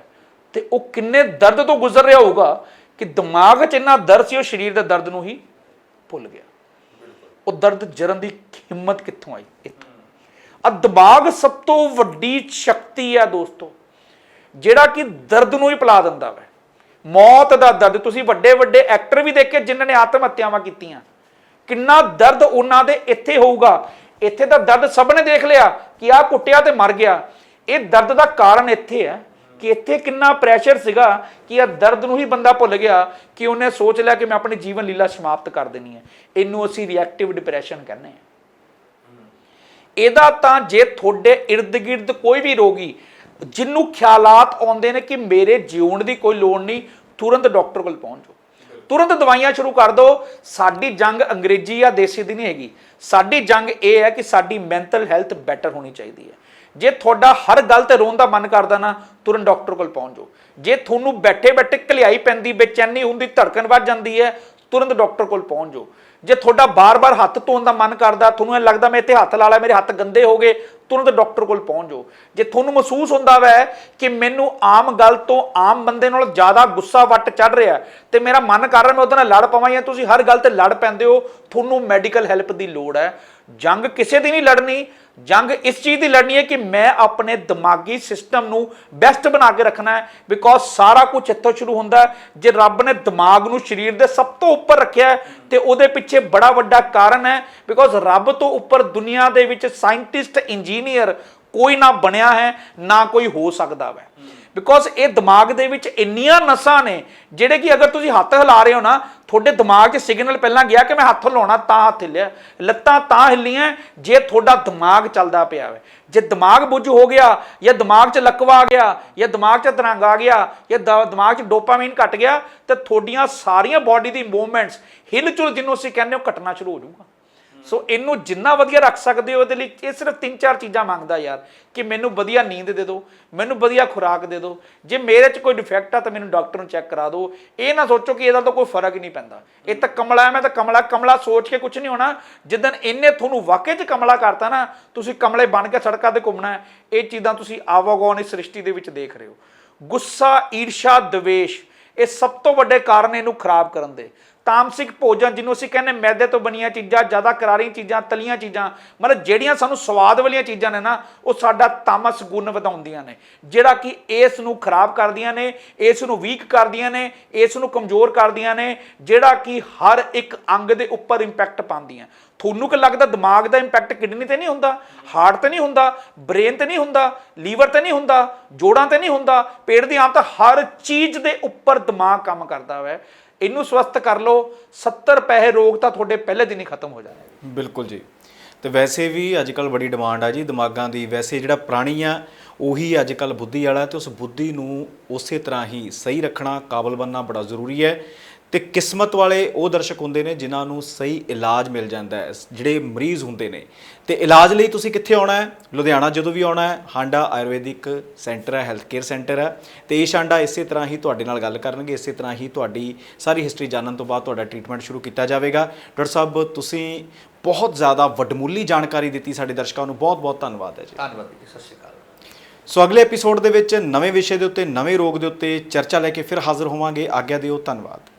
ਤੇ ਉਹ ਕਿੰਨੇ ਦਰਦ ਤੋਂ ਗੁਜ਼ਰ ਰਿਹਾ ਹੋਊਗਾ ਕਿ ਦਿਮਾਗ 'ਚ ਇੰਨਾ ਦਰਦ ਸੀ, ਉਹ ਸਰੀਰ ਦੇ ਦਰਦ ਨੂੰ ਹੀ ਭੁੱਲ ਗਿਆ। ਉਹ ਦਰਦ ਜਰਨ ਦੀ ਹਿੰਮਤ ਕਿੱਥੋਂ ਆਈ? ਇੱਥੋਂ। ਆ ਦਿਮਾਗ ਸਭ ਤੋਂ ਵੱਡੀ ਸ਼ਕਤੀ ਆ ਦੋਸਤੋ, ਜਿਹੜਾ ਕਿ ਦਰਦ ਨੂੰ ਹੀ ਪਿਲਾ ਦਿੰਦਾ ਵੈ। ਮੌਤ ਦਾ ਦਰਦ, ਤੁਸੀਂ ਵੱਡੇ ਵੱਡੇ ਐਕਟਰ ਵੀ ਦੇਖੇ ਜਿਨ੍ਹਾਂ ਨੇ ਆਤਮ ਹੱਤਿਆਵਾਂ ਕੀਤੀਆਂ। ਕਿੰਨਾ ਦਰਦ ਉਹਨਾਂ ਦੇ ਇੱਥੇ ਹੋਊਗਾ। ਇੱਥੇ ਤਾਂ ਦਰਦ ਸਭ ਨੇ ਦੇਖ ਲਿਆ ਕਿ ਆਹ ਕੁੱਟਿਆ ਤੇ ਮਰ ਗਿਆ। ਇਹ ਦਰਦ ਦਾ ਕਾਰਨ ਇੱਥੇ ਹੈ ਕਿ ਇੱਥੇ ਕਿੰਨਾ ਪ੍ਰੈਸ਼ਰ ਸੀਗਾ ਕਿ ਇਹ ਦਰਦ ਨੂੰ ਹੀ ਬੰਦਾ ਭੁੱਲ ਗਿਆ ਕਿ ਉਹਨੇ ਸੋਚ ਲਿਆ ਕਿ ਮੈਂ ਆਪਣੀ ਜੀਵਨ ਲੀਲਾ ਸਮਾਪਤ ਕਰ ਦੇਣੀ ਹੈ। ਇਹਨੂੰ ਅਸੀਂ ਰਿਐਕਟਿਵ ਡਿਪਰੈਸ਼ਨ ਕਹਿੰਦੇ ਹਾਂ। ਇਹਦਾ ਤਾਂ ਜੇ ਤੁਹਾਡੇ ਇਰਦ ਗਿਰਦ ਕੋਈ ਵੀ ਰੋਗੀ ਜਿਹਨੂੰ ਖਿਆਲਾਤ ਆਉਂਦੇ ਨੇ ਕਿ ਮੇਰੇ ਜਿਉਣ ਦੀ ਕੋਈ ਲੋੜ ਨਹੀਂ, ਤੁਰੰਤ ਡਾਕਟਰ ਕੋਲ ਪਹੁੰਚੋ ਤੁਰੰਤ ਦਵਾਈਆਂ ਸ਼ੁਰੂ ਕਰ ਦਿਓ ਸਾਡੀ ਜੰਗ ਅੰਗਰੇਜ਼ੀ ਜਾਂ ਦੇਸੀ ਦੀ ਨਹੀਂ ਹੈਗੀ। ਸਾਡੀ ਜੰਗ ਇਹ ਹੈ ਕਿ ਸਾਡੀ ਮੈਂਟਲ ਹੈਲਥ ਬੈਟਰ ਹੋਣੀ ਚਾਹੀਦੀ ਹੈ। ਜੇ ਤੁਹਾਡਾ ਹਰ ਗੱਲ ਤੇ ਰੋਣ ਦਾ ਮਨ ਕਰਦਾ ਨਾ, ਤੁਰੰਤ ਡਾਕਟਰ ਕੋਲ ਪਹੁੰਚ ਜਾਓ। ਜੇ ਤੁਹਾਨੂੰ ਬੈਠੇ ਬੈਠੇ ਕਲਿਆਈ ਪੈਂਦੀ, ਬੇਚੈਨੀ ਹੁੰਦੀ, ਧੜਕਣ ਵੱਧ ਜਾਂਦੀ ਹੈ, ਤੁਰੰਤ ਡਾਕਟਰ ਕੋਲ ਪਹੁੰਚ ਜਾਓ। ਜੇ ਤੁਹਾਡਾ ਬਾਰ-ਬਾਰ ਹੱਥ ਧੋਣ ਦਾ ਮਨ ਕਰਦਾ, ਤੁਹਾਨੂੰ ਇਹ ਲੱਗਦਾ ਮੈਂ ਇੱਥੇ ਹੱਥ ਲਾ ਲਿਆ, ਮੇਰੇ ਹੱਥ ਗੰਦੇ ਹੋ ਗਏ, ਤੁਰੰਤ ਡਾਕਟਰ ਕੋਲ ਪਹੁੰਚ ਜਾਓ। ਜੇ ਤੁਹਾਨੂੰ ਮਹਿਸੂਸ ਹੁੰਦਾ ਵੈ ਕਿ ਮੈਨੂੰ ਆਮ ਗੱਲ ਤੋਂ ਆਮ ਬੰਦੇ ਨਾਲ ਜ਼ਿਆਦਾ ਗੁੱਸਾ ਵੱਟ ਚੜ ਰਿਹਾ ਤੇ ਮੇਰਾ ਮਨ ਕਰ ਰਿਹਾ ਮੈਂ ਉਹਦੇ ਨਾਲ ਲੜ ਪਵਾਂ ਜਾਂ ਤੁਸੀਂ ਹਰ ਗੱਲ ਤੇ ਲੜ ਪੈਂਦੇ ਹੋ, ਤੁਹਾਨੂੰ ਮੈਡੀਕਲ ਹੈਲਪ ਦੀ ਲੋੜ ਹੈ। ਜੰਗ ਕਿਸੇ ਦੀ ਨਹੀਂ ਲੜਨੀ ਜੰਗ ਇਸ ਚੀਜ਼ ਦੀ ਲੜਨੀ ਹੈ ਕਿ ਮੈਂ ਆਪਣੇ ਦਿਮਾਗੀ ਸਿਸਟਮ ਨੂੰ ਬੈਸਟ ਬਣਾ ਕੇ ਰੱਖਣਾ ਹੈ ਬਿਕੋਜ਼ ਸਾਰਾ ਕੁਝ ਇੱਥੋਂ ਸ਼ੁਰੂ ਹੁੰਦਾ ਜੇ ਰੱਬ ਨੇ ਦਿਮਾਗ ਨੂੰ ਸਰੀਰ ਦੇ ਸਭ ਤੋਂ ਉੱਪਰ ਰੱਖਿਆ ਹੈ, ਤੇ ਉਹਦੇ ਪਿੱਛੇ ਬੜਾ ਵੱਡਾ ਕਾਰਨ ਹੈ ਬਿਕੋਜ਼ ਰੱਬ ਤੋਂ ਉੱਪਰ ਦੁਨੀਆ ਦੇ ਵਿੱਚ ਸਾਇੰਟਿਸਟ ਇੰਜੀਨੀਅਰ ਕੋਈ ਨਾ ਬਣਿਆ ਹੈ ਨਾ ਕੋਈ ਹੋ ਸਕਦਾ ਹੈ। ਬਿਕੋਜ਼ ਇਹ ਦਿਮਾਗ ਦੇ ਵਿੱਚ ਇੰਨੀਆਂ ਨਸਾਂ ਨੇ, ਜਿਹੜੇ ਕਿ ਅਗਰ ਤੁਸੀਂ ਹੱਥ ਹਿਲਾ ਰਹੇ ਹੋ ਨਾ, ਤੁਹਾਡੇ ਦਿਮਾਗ 'ਚ ਸਿਗਨਲ ਪਹਿਲਾਂ ਗਿਆ ਕਿ ਮੈਂ ਹੱਥ ਹਿਲਾਉਣਾ ਤਾਂ ਹੱਥ ਹਿੱਲਿਆ, ਲੱਤਾਂ ਤਾਂ ਹਿੱਲੀਆਂ, ਜੇ ਤੁਹਾਡਾ ਦਿਮਾਗ ਚੱਲਦਾ ਪਿਆ ਹੈ ਜੇ ਦਿਮਾਗ ਬੁੱਝ ਹੋ ਗਿਆ, ਜਾਂ ਦਿਮਾਗ 'ਚ ਲਕਵਾ ਆ ਗਿਆ, ਜਾਂ ਦਿਮਾਗ 'ਚ ਤਰੰਗ ਆ ਗਿਆ, ਜਾਂ ਦ- ਦਿਮਾਗ 'ਚ ਡੋਪਾਮਾਈਨ ਘਟ ਗਿਆ, ਤੇ ਤੁਹਾਡੀਆਂ ਸਾਰੀਆਂ ਬਾਡੀ ਦੀ ਮੂਵਮੈਂਟਸ ਹਿਲਚੁਲ ਜਿਹਨੂੰ ਅਸੀਂ ਕਹਿੰਦੇ ਹੋ ਘਟਣਾ ਸ਼ੁਰੂ ਹੋ ਜਾਊਗਾ। ਸੋ ਇਹਨੂੰ ਜਿੰਨਾ ਵਧੀਆ ਰੱਖ ਸਕਦੇ ਹੋ ਇਹਦੇ ਲਈ ਇਹ ਸਿਰਫ ਤਿੰਨ ਚਾਰ ਚੀਜ਼ਾਂ ਮੰਗਦਾ ਯਾਰ, ਕਿ ਮੈਨੂੰ ਵਧੀਆ ਨੀਂਦ ਦੇ ਦਿਓ, ਮੈਨੂੰ ਵਧੀਆ ਖੁਰਾਕ ਦੇ ਦਿਓ। ਜੇ ਮੇਰੇ 'ਚ ਕੋਈ ਡਿਫੈਕਟ ਆ ਤਾਂ ਮੈਨੂੰ ਡਾਕਟਰ ਨੂੰ ਚੈੱਕ ਕਰਾ ਦਿਓ। ਇਹ ਨਾ ਸੋਚੋ ਕਿ ਇਹਦਾ ਤਾਂ ਕੋਈ ਫ਼ਰਕ ਹੀ ਨਹੀਂ ਪੈਂਦਾ। ਇਹ ਤਾਂ ਕਮਲਾ ਮੈਂ ਤਾਂ ਕਮਲਾ ਕਮਲਾ ਸੋਚ ਕੇ ਕੁਝ ਨਹੀਂ ਹੋਣਾ। ਜਿੱਦਨ ਇਹਨੇ ਤੁਹਾਨੂੰ ਵਾਕਈ 'ਚ ਕਮਲਾ ਕਰਤਾ ਨਾ, ਤੁਸੀਂ ਕਮਲੇ ਬਣ ਕੇ ਸੜਕਾਂ ਤੇ ਘੁੰਮਣਾ ਇਹ ਚੀਜ਼ਾਂ ਤੁਸੀਂ ਆਵਾਗੌਨ ਇਸ ਸ੍ਰਿਸ਼ਟੀ ਦੇ ਵਿੱਚ ਦੇਖ ਰਹੇ ਹੋ। ਗੁੱਸਾ, ਈਰਸ਼ਾ, ਦਵੇਸ਼, ਇਹ ਸਭ ਤੋਂ ਵੱਡੇ ਕਾਰਨ ਇਹਨੂੰ ਖਰਾਬ ਕਰਨ ਦੇ। ਤਾਮਸਿਕ ਭੋਜਨ ਜਿਹਨੂੰ ਅਸੀਂ ਕਹਿੰਦੇ ਮੈਦੇ ਤੋਂ ਬਣੀਆਂ ਚੀਜ਼ਾਂ, ਜ਼ਿਆਦਾ ਕਰਾਰੀ ਚੀਜ਼ਾਂ, ਤਲੀਆਂ ਚੀਜ਼ਾਂ, ਮਤਲਬ ਜਿਹੜੀਆਂ ਸਾਨੂੰ ਸਵਾਦ ਵਾਲੀਆਂ ਚੀਜ਼ਾਂ ਨੇ ਨਾ, ਉਹ ਸਾਡਾ ਤਾਮਸ ਗੁਣ ਵਧਾਉਂਦੀਆਂ ਨੇ। ਜਿਹੜਾ ਕਿ ਇਸ ਨੂੰ ਖਰਾਬ ਕਰਦੀਆਂ ਨੇ, ਇਸ ਨੂੰ ਵੀਕ ਕਰਦੀਆਂ ਨੇ, ਇਸ ਨੂੰ ਕਮਜ਼ੋਰ ਕਰਦੀਆਂ ਨੇ, ਜਿਹੜਾ ਕਿ ਹਰ ਇੱਕ ਅੰਗ ਦੇ ਉੱਪਰ ਇੰਪੈਕਟ ਪਾਉਂਦੀਆਂ। ਤੁਹਾਨੂੰ ਕੀ ਲੱਗਦਾ ਦਿਮਾਗ ਦਾ ਇੰਪੈਕਟ ਕਿਡਨੀ ਤੇ ਨਹੀਂ ਹੁੰਦਾ? ਹਾਰਟ ਤੇ ਨਹੀਂ ਹੁੰਦਾ? ਬ੍ਰੇਨ ਤੇ ਨਹੀਂ ਹੁੰਦਾ? ਲੀਵਰ ਤੇ ਨਹੀਂ ਹੁੰਦਾ? ਜੋੜਾਂ ਤੇ ਨਹੀਂ ਹੁੰਦਾ? ਪੇਟ ਦੀ ਆਮ ਤਾਂ ਹਰ ਚੀਜ਼ ਦੇ ਉੱਪਰ ਦਿਮਾਗ ਕੰਮ ਕਰਦਾ ਹੈ ਇਹਨੂੰ ਸਵਸਥ ਕਰ ਲਓ 70 ਪੈਸੇ ਰੋਗ ਤਾਂ ਤੁਹਾਡੇ ਪਹਿਲੇ ਦਿਨ ਹੀ ਖਤਮ ਹੋ ਜਾਣੇ ਬਿਲਕੁਲ ਜੀ। ਤੇ ਵੈਸੇ ਵੀ ਅੱਜ ਕੱਲ ਬੜੀ ਡਿਮਾਂਡ ਆ ਜੀ ਦਿਮਾਗਾਂ ਦੀ। ਵੈਸੇ ਜਿਹੜਾ ਪ੍ਰਾਣੀ ਆ, ਉਹੀ ਅੱਜ ਕੱਲ ਬੁੱਧੀ ਵਾਲਾ ਤੇ ਉਸ ਬੁੱਧੀ ਨੂੰ ਉਸੇ ਤਰ੍ਹਾਂ ਹੀ ਸਹੀ ਰੱਖਣਾ, ਕਾਬਲ ਬਣਨਾ ਬੜਾ ਜ਼ਰੂਰੀ ਹੈ। ਤੇ ਕਿਸਮਤ ਵਾਲੇ ਉਹ ਦਰਸ਼ਕ ਹੁੰਦੇ ਨੇ ਜਿਨ੍ਹਾਂ ਨੂੰ ਸਹੀ ਇਲਾਜ ਮਿਲ ਜਾਂਦਾ ਹੈ ਜਿਹੜੇ ਮਰੀਜ਼ ਹੁੰਦੇ ਨੇ। ਤੇ ਇਲਾਜ ਲਈ ਤੁਸੀਂ ਕਿੱਥੇ ਆਉਣਾ ਹੈ? ਲੁਧਿਆਣਾ ਜਦੋਂ ਵੀ ਆਉਣਾ ਹੈ ਹਾਂਡਾ ਆਯੁਰਵੈਦਿਕ ਸੈਂਟਰ ਹੈ ਹੈਲਥ ਕੇਅਰ ਸੈਂਟਰ ਹੈ। ਤੇ ਇਹ ਸ਼ਾਂਡਾ ਇਸੇ ਤਰ੍ਹਾਂ ਹੀ ਤੁਹਾਡੇ ਨਾਲ ਗੱਲ ਕਰਨਗੇ ਇਸੇ ਤਰ੍ਹਾਂ ਹੀ ਤੁਹਾਡੀ ਸਾਰੀ ਹਿਸਟਰੀ ਜਾਣਨ ਤੋਂ ਬਾਅਦ ਤੁਹਾਡਾ ਟ੍ਰੀਟਮੈਂਟ ਸ਼ੁਰੂ ਕੀਤਾ ਜਾਵੇਗਾ। ਡਾਕਟਰ ਸਾਹਿਬ ਤੁਸੀਂ ਬਹੁਤ ਜ਼ਿਆਦਾ ਵੱਡਮੁੱਲੀ ਜਾਣਕਾਰੀ ਦਿੱਤੀ ਸਾਡੇ ਦਰਸ਼ਕਾਂ ਨੂੰ। ਬਹੁਤ ਬਹੁਤ ਧੰਨਵਾਦ ਹੈ ਜੀ। ਧੰਨਵਾਦ ਜੀ ਸਤਿ ਸ਼੍ਰੀ ਅਕਾਲ। ਸੋ ਅਗਲੇ ਐਪੀਸੋਡ ਦੇ ਵਿੱਚ ਨਵੇਂ ਵਿਸ਼ੇ ਦੇ ਉੱਤੇ ਨਵੇਂ ਰੋਗ ਦੇ ਉੱਤੇ ਚਰਚਾ ਲੈ ਕੇ ਫਿਰ ਹਾਜ਼ਰ ਹੋਵਾਂਗੇ। ਆਗਿਆ ਦਿਓ ਧੰਨਵਾਦ।